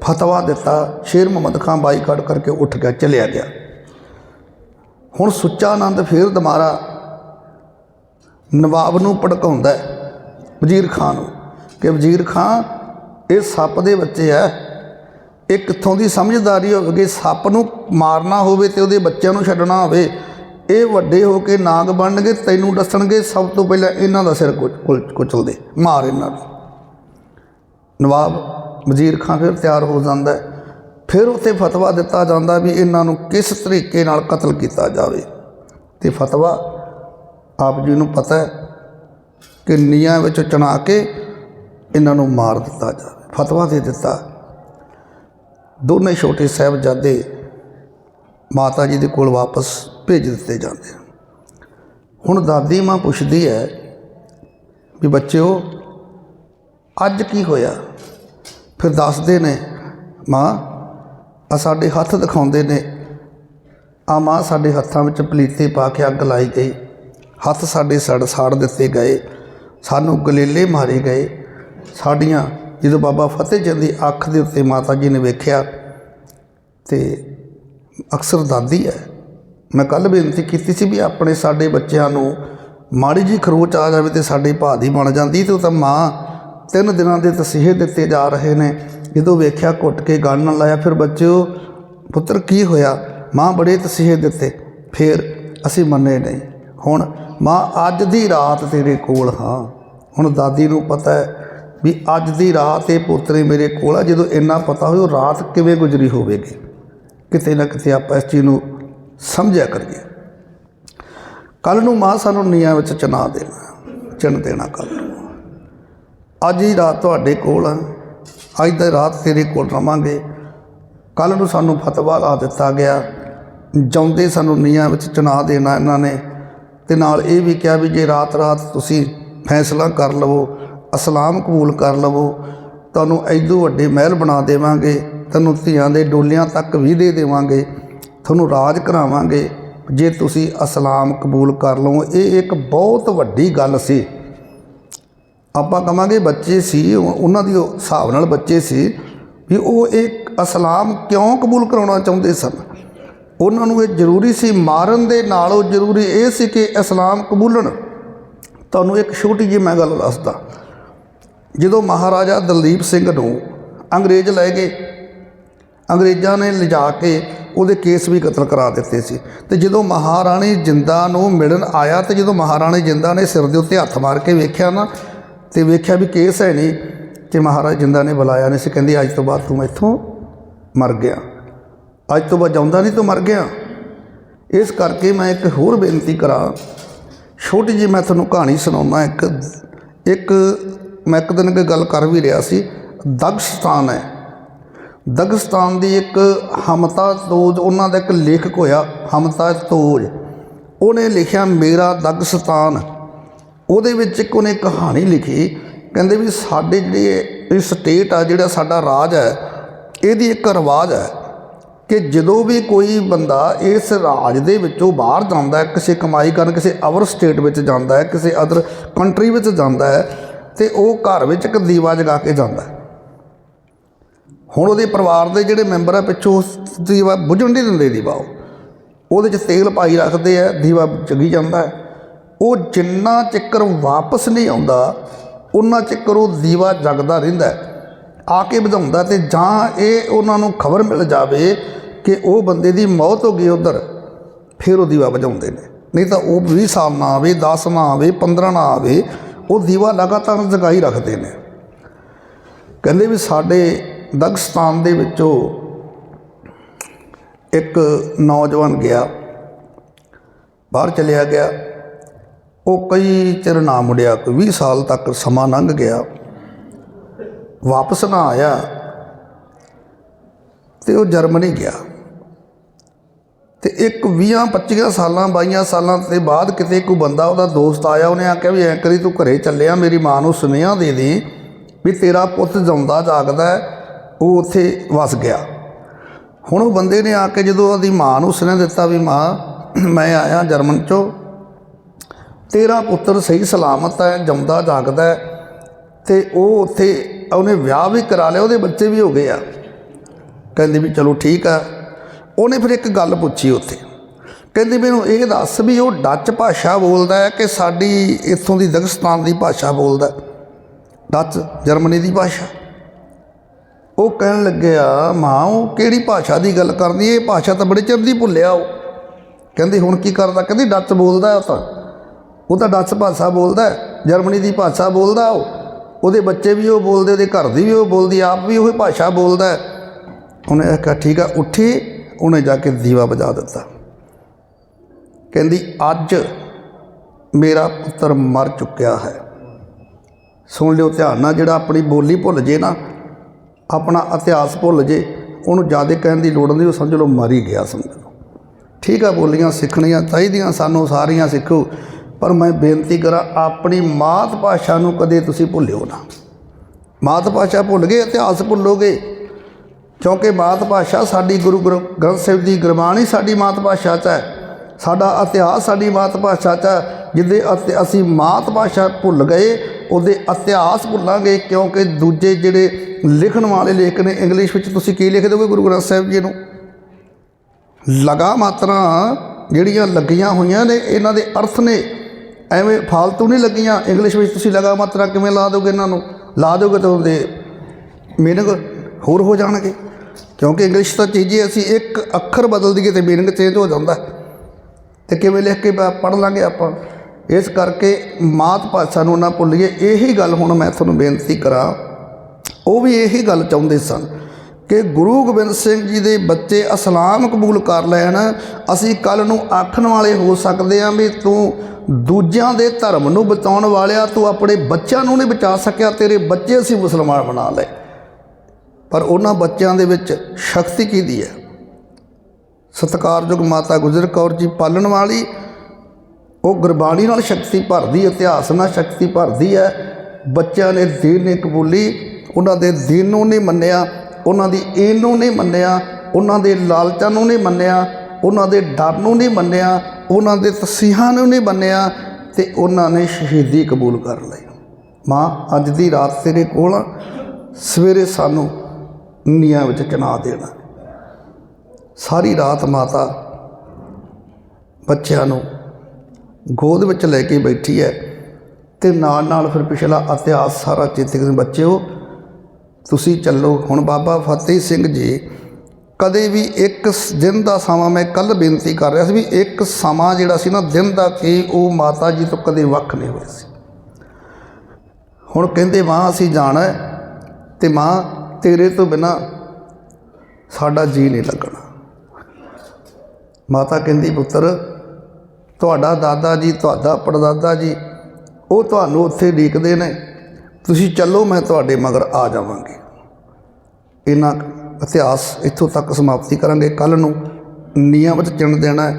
ਫਤਵਾ ਦਿੱਤਾ, ਸ਼ੇਰ ਮੁਹੰਮਦ ਖਾਨ ਬਾਈਕਾਟ ਕਰਕੇ ਉੱਠ ਗਿਆ, ਚਲਿਆ ਗਿਆ। ਹੁਣ ਸੁੱਚਾ ਆਨੰਦ ਫੇਰ ਦੁਬਾਰਾ ਨਵਾਬ ਨੂੰ ਭੜਕਾਉਂਦਾ ਹੈ, ਵਜ਼ੀਰ ਖਾਨ ਨੂੰ ਕਿ ਵਜ਼ੀਰ ਖਾਨ, ਇਹ ਸੱਪ ਦੇ ਬੱਚੇ ਐ ਇਹ ਕਿੱਥੋਂ ਦੀ ਸਮਝਦਾਰੀ ਹੋਵੇਗੀ? ਸੱਪ ਨੂੰ ਮਾਰਨਾ ਹੋਵੇ ਤੇ ਉਹਦੇ ਬੱਚਿਆਂ ਨੂੰ ਛੱਡਣਾ ਹੋਵੇ। ਇਹ ਵੱਡੇ ਹੋ ਕੇ ਨਾਗ ਬਣਨਗੇ, ਤੈਨੂੰ ਦੱਸਣਗੇ, ਸਭ ਤੋਂ ਪਹਿਲਾਂ ਇਹਨਾਂ ਦਾ ਸਿਰ ਕੁਚ- ਕੁਚ- ਕੁਚਲ ਮਾਰ ਇਹਨਾਂ ਨੂੰ ਨਵਾਬ ਵਜ਼ੀਰ ਖਾਂ ਫਿਰ ਤਿਆਰ ਹੋ ਜਾਂਦਾ ਹੈ। ਫਿਰ ਉੱਥੇ ਫਤਵਾ ਦਿੱਤਾ ਜਾਂਦਾ ਵੀ ਇਹਨਾਂ ਨੂੰ ਕਿਸ ਤਰੀਕੇ ਨਾਲ ਕਤਲ ਕੀਤਾ ਜਾਵੇ। ਤੇ ਫਤਵਾ ਆਪ ਜੀ ਨੂੰ ਪਤਾ ਹੈ ਕਿ ਨੀਆਂ ਵਿੱਚ ਚਣਾ ਕੇ ਇਹਨਾਂ ਨੂੰ ਮਾਰ ਦਿੱਤਾ ਜਾਵੇ। ਫਤਵਾ ਦੇ ਦਿੱਤਾ। ਦੋਨੇ ਛੋਟੇ ਸਾਹਿਬਜ਼ਾਦੇ ਮਾਤਾ ਜੀ ਦੇ ਕੋਲ ਵਾਪਸ ਭੇਜ ਦਿੱਤੇ ਜਾਂਦੇ ਹੁਣ ਦਾਦੀ ਮਾਂ ਪੁੱਛਦੀ ਹੈ ਵੀ ਬੱਚਿਓ, ਅੱਜ ਕੀ ਹੋਇਆ? ਫਿਰ ਦੱਸਦੇ ਨੇ, ਮਾਂ ਆ ਸਾਡੇ ਹੱਥ ਦਿਖਾਉਂਦੇ ਨੇ। ਆ ਮਾਂ ਸਾਡੇ ਹੱਥਾਂ ਵਿੱਚ ਪਲੀਤੇ ਪਾ ਕੇ ਅੱਗ ਲਾਈ ਗਈ। ਹੱਥ ਸਾਡੇ ਸੜ ਸਾੜ ਦਿੱਤੇ ਗਏ। ਸਾਨੂੰ ਗਲੇਲੇ ਮਾਰੇ ਗਏ। ਸਾਡੀਆਂ, ਜਦੋਂ ਬਾਬਾ ਫਤਿਹ ਚੰਦ ਦੀ ਅੱਖ ਦੇ ਉੱਤੇ ਮਾਤਾ ਜੀ ਨੇ ਵੇਖਿਆ, ਤੇ ਅਕਸਰ ਦਾਦੀ ਹੈ ਮੈਂ ਕੱਲ ਬੇਨਤੀ ਕੀਤੀ ਸੀ ਵੀ ਆਪਣੇ ਸਾਡੇ ਬੱਚਿਆਂ ਨੂੰ ਮਾੜੀ ਜੀ ਖਰੋਚ ਆ ਜਾਵੇ ਤੇ ਸਾਡੇ ਭਾਅ ਦੀ ਬਣ ਜਾਂਦੀ ਤੇ ਉਹ ਤਾਂ ਮਾਂ ਤਿੰਨ ਦਿਨਾਂ ਦੇ ਤਸੀਹੇ ਦਿੱਤੇ ਜਾ ਰਹੇ ਨੇ। ਜਦੋਂ ਵੇਖਿਆ ਘੁੱਟ ਕੇ ਗਲ ਨਾਲ ਲਾਇਆ, ਫਿਰ ਬੱਚਿਓ, ਪੁੱਤਰ ਕੀ ਹੋਇਆ? ਮਾਂ ਬੜੇ ਤਸੀਹੇ ਦਿੱਤੇ। ਫਿਰ ਅਸੀਂ ਮੰਨੇ ਨਹੀਂ। ਹੁਣ ਮਾਂ ਅੱਜ ਦੀ ਰਾਤ ਤੇਰੇ ਕੋਲ ਹਾਂ। ਹੁਣ ਦਾਦੀ ਨੂੰ ਪਤਾ ਹੈ ਵੀ ਅੱਜ ਦੀ ਰਾਤ ਇਹ ਪੁੱਤਰੇ ਮੇਰੇ ਕੋਲ ਆ। ਜਦੋਂ ਇੰਨਾ ਪਤਾ ਹੋਵੇ ਉਹ ਰਾਤ ਕਿਵੇਂ ਗੁਜ਼ਰੀ ਹੋਵੇਗੀ? ਕਿਤੇ ਨਾ ਕਿਤੇ ਆਪਾਂ ਇਸ ਚੀਜ਼ ਨੂੰ ਸਮਝਿਆ ਕਰੀਏ। ਕੱਲ ਨੂੰ ਮਾਂ ਸਾਨੂੰ ਨੀਆਂ ਵਿੱਚ ਚਨਾ ਦੇਣਾ ਚਿਣ ਦੇਣਾ ਕੱਲ ਨੂੰ। ਅੱਜ ਹੀ ਰਾਤ ਤੁਹਾਡੇ ਕੋਲ ਆ। ਅੱਜ ਦੀ ਰਾਤ ਤੇਰੇ ਕੋਲ ਰਵਾਂਗੇ। ਕੱਲ ਨੂੰ ਸਾਨੂੰ ਫਤਵਾ ਲਾ ਦਿੱਤਾ ਗਿਆ। ਜਾਉਂਦੇ ਸਾਨੂੰ ਨੀਆਂ ਵਿੱਚ ਚਨਾ ਦੇਣਾ ਇਹਨਾਂ ਨੇ। ਤੇ ਨਾਲ ਇਹ ਵੀ ਕਿਹਾ ਵੀ ਜੇ ਰਾਤ ਰਾਤ ਤੁਸੀਂ ਫੈਸਲਾ ਕਰ ਲਵੋ, ਅਸਲਾਮ ਕਬੂਲ ਕਰ ਲਵੋ, ਤੁਹਾਨੂੰ ਐਦੂ ਵੱਡੇ ਮਹਿਲ ਬਣਾ ਦੇਵਾਂਗੇ ਤੈਨੂੰ ਧੀਆਂ ਦੇ ਡੋਲਿਆਂ ਤੱਕ ਵੀ ਦੇ ਦੇਵਾਂਗੇ। ਤੁਹਾਨੂੰ ਰਾਜ ਕਰਾਵਾਂਗੇ ਜੇ ਤੁਸੀਂ ਇਸਲਾਮ ਕਬੂਲ ਕਰ ਲਓ ਇਹ ਇੱਕ ਬਹੁਤ ਵੱਡੀ ਗੱਲ ਸੀ। ਆਪਾਂ ਕਹਾਂਗੇ ਬੱਚੇ ਸੀ ਉਹ- ਉਹਨਾਂ ਦੀ ਉਹ ਹਿਸਾਬ ਨਾਲ ਬੱਚੇ ਸੀ ਵੀ ਉਹ ਇੱਕ ਅਸਲਾਮ ਕਿਉਂ ਕਬੂਲ ਕਰਾਉਣਾ ਚਾਹੁੰਦੇ ਸਨ? ਉਹਨਾਂ ਨੂੰ ਇਹ ਜ਼ਰੂਰੀ ਸੀ ਮਾਰਨ ਦੇ ਨਾਲੋਂ ਜ਼ਰੂਰੀ ਇਹ ਸੀ ਕਿ ਇਸਲਾਮ ਕਬੂਲਣ। ਤੁਹਾਨੂੰ ਇੱਕ ਛੋਟੀ ਜਿਹੀ ਮੈਂ ਗੱਲ ਦੱਸਦਾ। ਜਦੋਂ ਮਹਾਰਾਜਾ ਦਲਦੀਪ ਸਿੰਘ ਨੂੰ ਅੰਗਰੇਜ਼ ਲੈ ਗਏ, ਅੰਗਰੇਜ਼ਾਂ ਨੇ ਲਿਜਾ ਕੇ ਉਹਦੇ ਕੇਸ ਵੀ ਕਤਲ ਕਰਾ ਦਿੱਤੇ ਸੀ। ਤੇ ਜਦੋਂ ਮਹਾਰਾਣੀ ਜਿੰਦਾ ਨੂੰ ਮਿਲਣ ਆਇਆ ਤੇ ਜਦੋਂ ਮਹਾਰਾਣੀ ਜਿੰਦਾ ਨੇ ਸਿਰ ਦੇ ਉੱਤੇ ਹੱਥ ਮਾਰ ਕੇ ਵੇਖਿਆ ਨਾ, ਤੇ ਵੇਖਿਆ ਵੀ ਕੇਸ ਹੈ ਨਹੀਂ, ਤੇ ਮਹਾਰਾਜ ਜਿੰਦਾ ਨੇ ਬੁਲਾਇਆ ਨਹੀਂ ਸੀ। ਕਹਿੰਦੀ, ਅੱਜ ਤੋਂ ਬਾਅਦ ਤੂੰ ਇੱਥੋਂ ਮਰ ਗਿਆ। ਅੱਜ ਤੋਂ ਬਾਅਦ ਜਾਂਦਾ ਨਹੀਂ ਤੂੰ, ਮਰ ਗਿਆ। ਇਸ ਕਰਕੇ ਮੈਂ ਇੱਕ ਹੋਰ ਬੇਨਤੀ ਕਰਾਂ। ਛੋਟੀ ਜਿਹੀ ਮੈਂ ਤੁਹਾਨੂੰ ਕਹਾਣੀ ਸੁਣਾਉਣਾ ਇੱਕ ਇੱਕ ਮੈਂ ਇੱਕ ਦਿਨ ਇੱਕ ਗੱਲ ਕਰ ਵੀ ਰਿਹਾ ਸੀ। ਦਗਸਤਾਨ ਹੈ। ਦਗਸਤਾਨ ਦੀ ਇੱਕ ਹਮਤਾ ਤੋਜ, ਉਹਨਾਂ ਦਾ ਇੱਕ ਲੇਖਕ ਹੋਇਆ, ਹਮਤਾ ਤੋਜ। ਉਹਨੇ ਲਿਖਿਆ, ਮੇਰਾ ਦਗਸਤਾਨ। ਉਹਦੇ ਵਿੱਚ ਇੱਕ ਉਹਨੇ ਕਹਾਣੀ ਲਿਖੀ, ਕਹਿੰਦੇ ਵੀ ਸਾਡੇ ਜਿਹੜੇ ਇਹ ਸਟੇਟ ਆ, ਜਿਹੜਾ ਸਾਡਾ ਰਾਜ ਹੈ, ਇਹਦੀ ਇੱਕ ਰਿਵਾਜ ਹੈ ਕਿ ਜਦੋਂ ਵੀ ਕੋਈ ਬੰਦਾ ਇਸ ਰਾਜ ਦੇ ਵਿੱਚੋਂ ਬਾਹਰ ਜਾਂਦਾ ਹੈ, ਕਿਸੇ ਕਮਾਈ ਕਰਨ, ਕਿਸੇ ਅਵਰ ਸਟੇਟ ਵਿੱਚ ਜਾਂਦਾ ਹੈ, ਕਿਸੇ ਅਦਰ ਕੰਟਰੀ ਵਿੱਚ ਜਾਂਦਾ ਹੈ, ਤੇ ਉਹ ਘਰ ਵਿੱਚ ਇੱਕ ਦੀਵਾ ਜਗਾ ਕੇ ਜਾਂਦਾ ਹੈ। ਹੁਣ ਉਹਦੇ ਪਰਿਵਾਰ ਦੇ ਜਿਹੜੇ ਮੈਂਬਰ ਆ ਪਿੱਛੋਂ ਦੀਵਾ ਬੁਝਣ ਨਹੀਂ ਦਿੰਦੇ ਦੀਵਾ ਉਹ। ਉਹਦੇ 'ਚ ਤੇਲ ਪਾਈ ਰੱਖਦੇ ਆ, ਦੀਵਾ ਜਗੀ ਜਾਂਦਾ ਉਹ ਜਿੰਨਾ ਚੱਕਰ ਵਾਪਸ ਨਹੀਂ ਆਉਂਦਾ ਉਹਨਾਂ ਚੱਕਰ ਉਹ ਦੀਵਾ ਜਗਦਾ ਰਹਿੰਦਾ ਆ ਕੇ ਵਧਾਉਂਦਾ ਤੇ ਜਾਂ ਇਹ ਉਹਨਾਂ ਨੂੰ ਖਬਰ ਮਿਲ ਜਾਵੇ ਕਿ ਉਹ ਬੰਦੇ ਦੀ ਮੌਤ ਹੋ ਗਈ ਉਧਰ, ਫਿਰ ਉਹ ਦੀਵਾ ਬੁਝਾਉਂਦੇ ਨੇ। ਨਹੀਂ ਤਾਂ ਉਹ 20 ਸਾਲ ਨਾ ਆਵੇ 10 ਨਾ ਆਵੇ 15 ਨਾ ਆਵੇ, ਉਹ ਦੀਵਾ ਲਗਾਤਾਰ ਜਗਾਈ ਰੱਖਦੇ ਨੇ। ਕਹਿੰਦੇ ਵੀ ਸਾਡੇ ਦਗਸਤਾਨ ਦੇ ਵਿੱਚੋਂ ਇੱਕ ਨੌਜਵਾਨ ਗਿਆ, ਬਾਹਰ ਚਲਿਆ ਗਿਆ। ਉਹ ਕਈ ਚਿਰ ਨਾ ਮੁੜਿਆ, ਕੋਈ 20 ਸਾਲ ਤੱਕ ਸਮਾਂ ਲੰਘ ਗਿਆ। ਵਾਪਸ ਨਾ ਆਇਆ ਤੇ ਉਹ ਜਰਮਨੀ ਗਿਆ। ਤੇ ਇੱਕ 20 25 ਸਾਲਾਂ 22 ਸਾਲਾਂ ਦੇ ਬਾਅਦ ਕਿਤੇ ਕੋਈ ਬੰਦਾ ਉਹਦਾ ਦੋਸਤ ਆਇਆ, ਉਹਨੇ ਆਖਿਆ ਵੀ ਐਂ ਕਰੀ ਤੂੰ ਘਰੇ ਚੱਲਿਆ, ਮੇਰੀ ਮਾਂ ਨੂੰ ਸੁਨੇਹਾ ਦੇ ਦੇ ਵੀ ਤੇਰਾ ਪੁੱਤ ਜਿਉਂਦਾ ਜਾਗਦਾ ਹੈ। ਉਹ ਉੱਥੇ ਵਸ ਗਿਆ। ਹੁਣ ਉਹ ਬੰਦੇ ਨੇ ਆ ਕੇ ਜਦੋਂ ਉਹਦੀ ਮਾਂ ਨੂੰ ਸੁਨੇਹਾ ਦਿੱਤਾ ਵੀ ਮਾਂ, ਮੈਂ ਆਇਆ ਜਰਮਨ ਚੋਂ। ਤੇਰਾ ਪੁੱਤਰ ਸਹੀ ਸਲਾਮਤ ਹੈ, ਜੰਮਦਾ ਜਾਗਦਾ ਹੈ। ਤੇ ਉਹ ਉੱਥੇ ਉਹਨੇ ਵਿਆਹ ਵੀ ਕਰਾ ਲਿਆ, ਉਹਦੇ ਬੱਚੇ ਵੀ ਹੋ ਗਏ ਆ। ਕਹਿੰਦੀ ਵੀ ਚਲੋ ਠੀਕ ਆ। ਉਹਨੇ ਫਿਰ ਇੱਕ ਗੱਲ ਪੁੱਛੀ ਉੱਥੇ। ਕਹਿੰਦੀ ਮੈਨੂੰ ਇਹ ਦੱਸ ਵੀ ਉਹ ਡੱਚ ਭਾਸ਼ਾ ਬੋਲਦਾ ਹੈ ਕਿ ਸਾਡੀ ਇੱਥੋਂ ਦੀ ਦਗਸਤਾਨ ਦੀ ਭਾਸ਼ਾ ਬੋਲਦਾ ਡੱਚ, ਜਰਮਨੀ ਦੀ ਭਾਸ਼ਾ। ਉਹ ਕਹਿਣ ਲੱਗਿਆ ਮਾਂ, ਉਹ ਕਿਹੜੀ ਭਾਸ਼ਾ ਦੀ ਗੱਲ ਕਰਦੀ ਇਹ ਭਾਸ਼ਾ ਤਾਂ ਬੜੇ ਚਿਰ ਦੀ ਭੁੱਲਿਆ ਉਹ। ਕਹਿੰਦੀ, ਹੁਣ ਕੀ ਕਰਦਾ? ਕਹਿੰਦੀ, ਡੱਚ ਬੋਲਦਾ ਉਹ ਤਾਂ। ਉਹ ਤਾਂ ਡੱਚ ਭਾਸ਼ਾ ਬੋਲਦਾ ਜਰਮਨੀ ਦੀ ਭਾਸ਼ਾ ਬੋਲਦਾ ਉਹ। ਉਹਦੇ ਬੱਚੇ ਵੀ ਉਹ ਬੋਲਦੇ, ਉਹਦੇ ਘਰ ਦੀ ਵੀ ਉਹ ਬੋਲਦੀ, ਆਪ ਵੀ ਉਹੀ ਭਾਸ਼ਾ ਬੋਲਦਾ ਉਹਨੇ ਆਖਿਆ ਠੀਕ ਆ, ਉੱਠੀ। ਉਹਨੇ ਜਾ ਕੇ ਦੀਵਾ ਬੁਝਾ ਦਿੱਤਾ। ਕਹਿੰਦੀ, ਅੱਜ ਮੇਰਾ ਪੁੱਤਰ ਮਰ ਚੁੱਕਿਆ ਹੈ। ਸੁਣ ਲਿਓ ਧਿਆਨ ਨਾਲ, ਜਿਹੜਾ ਆਪਣੀ ਬੋਲੀ ਭੁੱਲ ਜੇ ਨਾ ਆਪਣਾ ਇਤਿਹਾਸ ਭੁੱਲ ਜੇ, ਉਹਨੂੰ ਜ਼ਿਆਦਾ ਕਹਿਣ ਦੀ ਲੋੜ ਨਹੀਂ, ਉਹ ਸਮਝ ਲਓ ਮਰ ਹੀ ਗਿਆ ਸਮਝ ਲਓ। ਠੀਕ ਆ, ਬੋਲੀਆਂ ਸਿੱਖਣੀਆਂ ਚਾਹੀਦੀਆਂ, ਸਾਨੂੰ ਸਾਰੀਆਂ ਸਿੱਖੋ, ਪਰ ਮੈਂ ਬੇਨਤੀ ਕਰਾਂ, ਆਪਣੀ ਮਾਤ ਭਾਸ਼ਾ ਨੂੰ ਕਦੇ ਤੁਸੀਂ ਭੁੱਲਿਓ ਨਾ। ਮਾਤ ਭਾਸ਼ਾ ਭੁੱਲ ਗਏ, ਇਤਿਹਾਸ ਭੁੱਲੋਗੇ, ਕਿਉਂਕਿ ਮਾਤ ਭਾਸ਼ਾ ਸਾਡੀ ਗੁਰੂ ਗ੍ਰੰ- ਗ੍ਰੰਥ ਸਾਹਿਬ ਦੀ ਗੁਰਬਾਣੀ ਸਾਡੀ ਮਾਤ ਭਾਸ਼ਾ 'ਚ ਹੈ। ਸਾਡਾ ਇਤਿਹਾਸ ਸਾਡੀ ਮਾਤ ਭਾਸ਼ਾ 'ਚ ਹੈ ਜਿੱਦੇ ਅਤੇ, ਅਸੀਂ ਮਾਤ ਭਾਸ਼ਾ ਭੁੱਲ ਗਏ, ਉਹਦੇ ਇਤਿਹਾਸ ਭੁੱਲਾਂਗੇ, ਕਿਉਂਕਿ ਦੂਜੇ ਜਿਹੜੇ ਲਿਖਣ ਵਾਲੇ ਲੇਖ ਨੇ ਇੰਗਲਿਸ਼ ਵਿੱਚ, ਤੁਸੀਂ ਕੀ ਲਿਖ ਦੋਗੇ ਗੁਰੂ ਗ੍ਰੰਥ ਸਾਹਿਬ ਜੀ ਨੂੰ? ਲਗਾ ਮਾਤਰਾ ਜਿਹੜੀਆਂ ਲੱਗੀਆਂ ਹੋਈਆਂ ਨੇ, ਇਹਨਾਂ ਦੇ ਅਰਥ ਨੇ। ਐਵੇਂ ਫਾਲਤੂ ਨਹੀਂ ਲੱਗੀਆਂ। ਇੰਗਲਿਸ਼ ਵਿੱਚ ਤੁਸੀਂ ਲਗਾ ਮਾਤਰਾ ਕਿਵੇਂ ਲਾ ਦੋਗੇ ਇਹਨਾਂ ਨੂੰ? ਲਾ ਦੋਗੇ ਤਾਂ ਉਹਦੇ ਮੀਨਿੰਗ ਹੋਰ ਹੋ ਜਾਣਗੇ। ਕਿਉਂਕਿ ਇੰਗਲਿਸ਼ ਤਾਂ ਚੀਜ਼ ਹੀ ਅਸੀਂ ਇੱਕ ਅੱਖਰ ਬਦਲ ਦਈਏ ਤੇ ਮੀਨਿੰਗ ਚੇਂਜ ਹੋ ਜਾਂਦਾ ਹੈ। ਤੇ ਕਿਵੇਂ ਲਿਖ ਕੇ ਪੜ੍ਹ ਲਾਂਗੇ ਆਪਾਂ। ਇਸ ਕਰਕੇ ਮਾਤ ਭਾਸ਼ਾ ਨੂੰ ਨਾ ਭੁੱਲੀਏ, ਇਹੀ ਗੱਲ ਹੁਣ ਮੈਂ ਤੁਹਾਨੂੰ ਬੇਨਤੀ ਕਰਾਂ। ਉਹ ਵੀ ਇਹੀ ਗੱਲ ਚਾਹੁੰਦੇ ਸਨ ਕਿ ਗੁਰੂ ਗੋਬਿੰਦ ਸਿੰਘ ਜੀ ਦੇ ਬੱਚੇ ਇਸਲਾਮ ਕਬੂਲ ਕਰ ਲੈਣ। ਅਸੀਂ ਕੱਲ ਨੂੰ ਆਖਣ ਵਾਲੇ ਹੋ ਸਕਦੇ ਹਾਂ ਵੀ ਤੂੰ ਦੂਜਿਆਂ ਦੇ ਧਰਮ ਨੂੰ ਬਚਾਉਣ ਵਾਲਿਆ, ਤੂੰ ਆਪਣੇ ਬੱਚਿਆਂ ਨੂੰ ਨਹੀਂ ਬਚਾ ਸਕਿਆ, ਤੇਰੇ ਬੱਚੇ ਅਸੀਂ ਮੁਸਲਮਾਨ ਬਣਾ ਲਏ। ਪਰ ਉਹਨਾਂ ਬੱਚਿਆਂ ਦੇ ਵਿੱਚ ਸ਼ਕਤੀ ਕਿਹਦੀ ਹੈ? ਸਤਿਕਾਰਯੋਗ ਮਾਤਾ ਗੁਜਰ ਕੌਰ ਜੀ ਪਾਲਣ ਵਾਲੀ ਉਹ ਗੁਰਬਾਣੀ ਨਾਲ ਸ਼ਕਤੀ ਭਰਦੀ ਇਤਿਹਾਸ ਨਾਲ ਸ਼ਕਤੀ ਭਰਦੀ ਹੈ। ਬੱਚਿਆਂ ਨੇ ਦੀਨ ਨੇ ਕਬੂਲੀ ਉਹਨਾਂ ਦੇ ਦੀਨ ਨੂੰ ਨਹੀਂ ਮੰਨਿਆ ਉਹਨਾਂ ਦੀ ਈਨ ਨੂੰ ਨਹੀਂ ਮੰਨਿਆ ਉਹਨਾਂ ਦੇ ਲਾਲਚਾਂ ਨੂੰ ਨਹੀਂ ਮੰਨਿਆ ਉਹਨਾਂ ਦੇ ਡਰ ਨੂੰ ਨਹੀਂ ਮੰਨਿਆ ਉਹਨਾਂ ਦੇ ਤਸੀਹਾਂ ਨੂੰ ਨਹੀਂ ਮੰਨਿਆ ਤੇ ਉਹਨਾਂ ਨੇ ਸ਼ਹੀਦੀ ਕਬੂਲ ਕਰ ਲਈ। ਮਾਂ ਅੱਜ ਦੀ ਰਾਤ ਤੇਰੇ ਕੋਲ ਆ, ਸਵੇਰੇ ਸਾਨੂੰ ਨੀਆਂ ਵਿੱਚ ਚਨਾ ਦੇਣਾ। ਸਾਰੀ ਰਾਤ ਮਾਤਾ ਬੱਚਿਆਂ ਨੂੰ ਗੋਦ ਵਿੱਚ ਲੈ ਕੇ ਬੈਠੀ ਹੈ ਤੇ ਨਾਲ ਨਾਲ ਫਿਰ ਪਿਛਲਾ ਇਤਿਹਾਸ ਸਾਰਾ ਚੇਤੇ ਕਰਦੇ ਬੱਚਿਓ, ਤੁਸੀਂ ਚੱਲੋ। ਹੁਣ ਬਾਬਾ ਫਤਿਹ ਸਿੰਘ ਜੀ ਕਦੇ ਵੀ ਇੱਕ ਦਿਨ ਦਾ ਸਮਾਂ ਮੈਂ ਕੱਲ ਬੇਨਤੀ ਕਰ ਰਿਹਾ ਸੀ ਵੀ ਇੱਕ ਸਮਾਂ ਜਿਹੜਾ ਸੀ ਨਾ, ਦਿਨ ਦਾ ਕਿ ਉਹ ਮਾਤਾ ਜੀ ਤੋਂ ਕਦੇ ਵੱਖ ਨਹੀਂ ਹੋਏ ਸੀ। ਹੁਣ ਕਹਿੰਦੇ ਮਾਂ ਅਸੀਂ ਜਾਣਾ ਹੈ ਤੇ ਮਾਂ ਤੇਰੇ ਤੋਂ ਬਿਨਾ ਸਾਡਾ ਜੀ ਨਹੀਂ ਲੱਗਣਾ। ਮਾਤਾ ਕਹਿੰਦੀ, ਪੁੱਤਰ, ਤੁਹਾਡਾ ਦਾਦਾ ਜੀ, ਤੁਹਾਡਾ ਪੜਦਾਦਾ ਜੀ, ਉਹ ਤੁਹਾਨੂੰ ਉੱਥੇ ਡੀਕਦੇ ਨੇ। ਤੁਸੀਂ ਚੱਲੋ, ਮੈਂ ਤੁਹਾਡੇ ਮਗਰ ਆ ਜਾਵਾਂਗੀ। ਇਹਨਾਂ ਇਤਿਹਾਸ ਇੱਥੋਂ ਤੱਕ ਸਮਾਪਤੀ ਕਰਾਂਗੇ। ਕੱਲ ਨੂੰ ਨੀਆਂ ਵਿੱਚ ਚਿਣ ਦੇਣਾ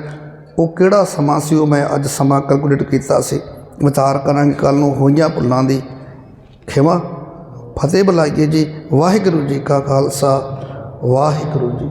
ਉਹ ਕਿਹੜਾ ਸਮਾਂ ਸੀ, ਉਹ ਮੈਂ ਅੱਜ ਸਮਾਂ ਕੈਲਕੂਲੇਟ ਕੀਤਾ ਸੀ। ਵਿਚਾਰ ਕਰਾਂਗੇ ਕੱਲ ਨੂੰ ਹੋਈਆਂ ਭੁੱਲਾਂ ਦੀ ਖਿਮਾ। ਫਤਿਹ ਬੁਲਾਈਏ ਜੀ। ਵਾਹਿਗੁਰੂ ਜੀ ਕਾ ਖਾਲਸਾ। ਵਾਹਿਗੁਰੂ ਜੀ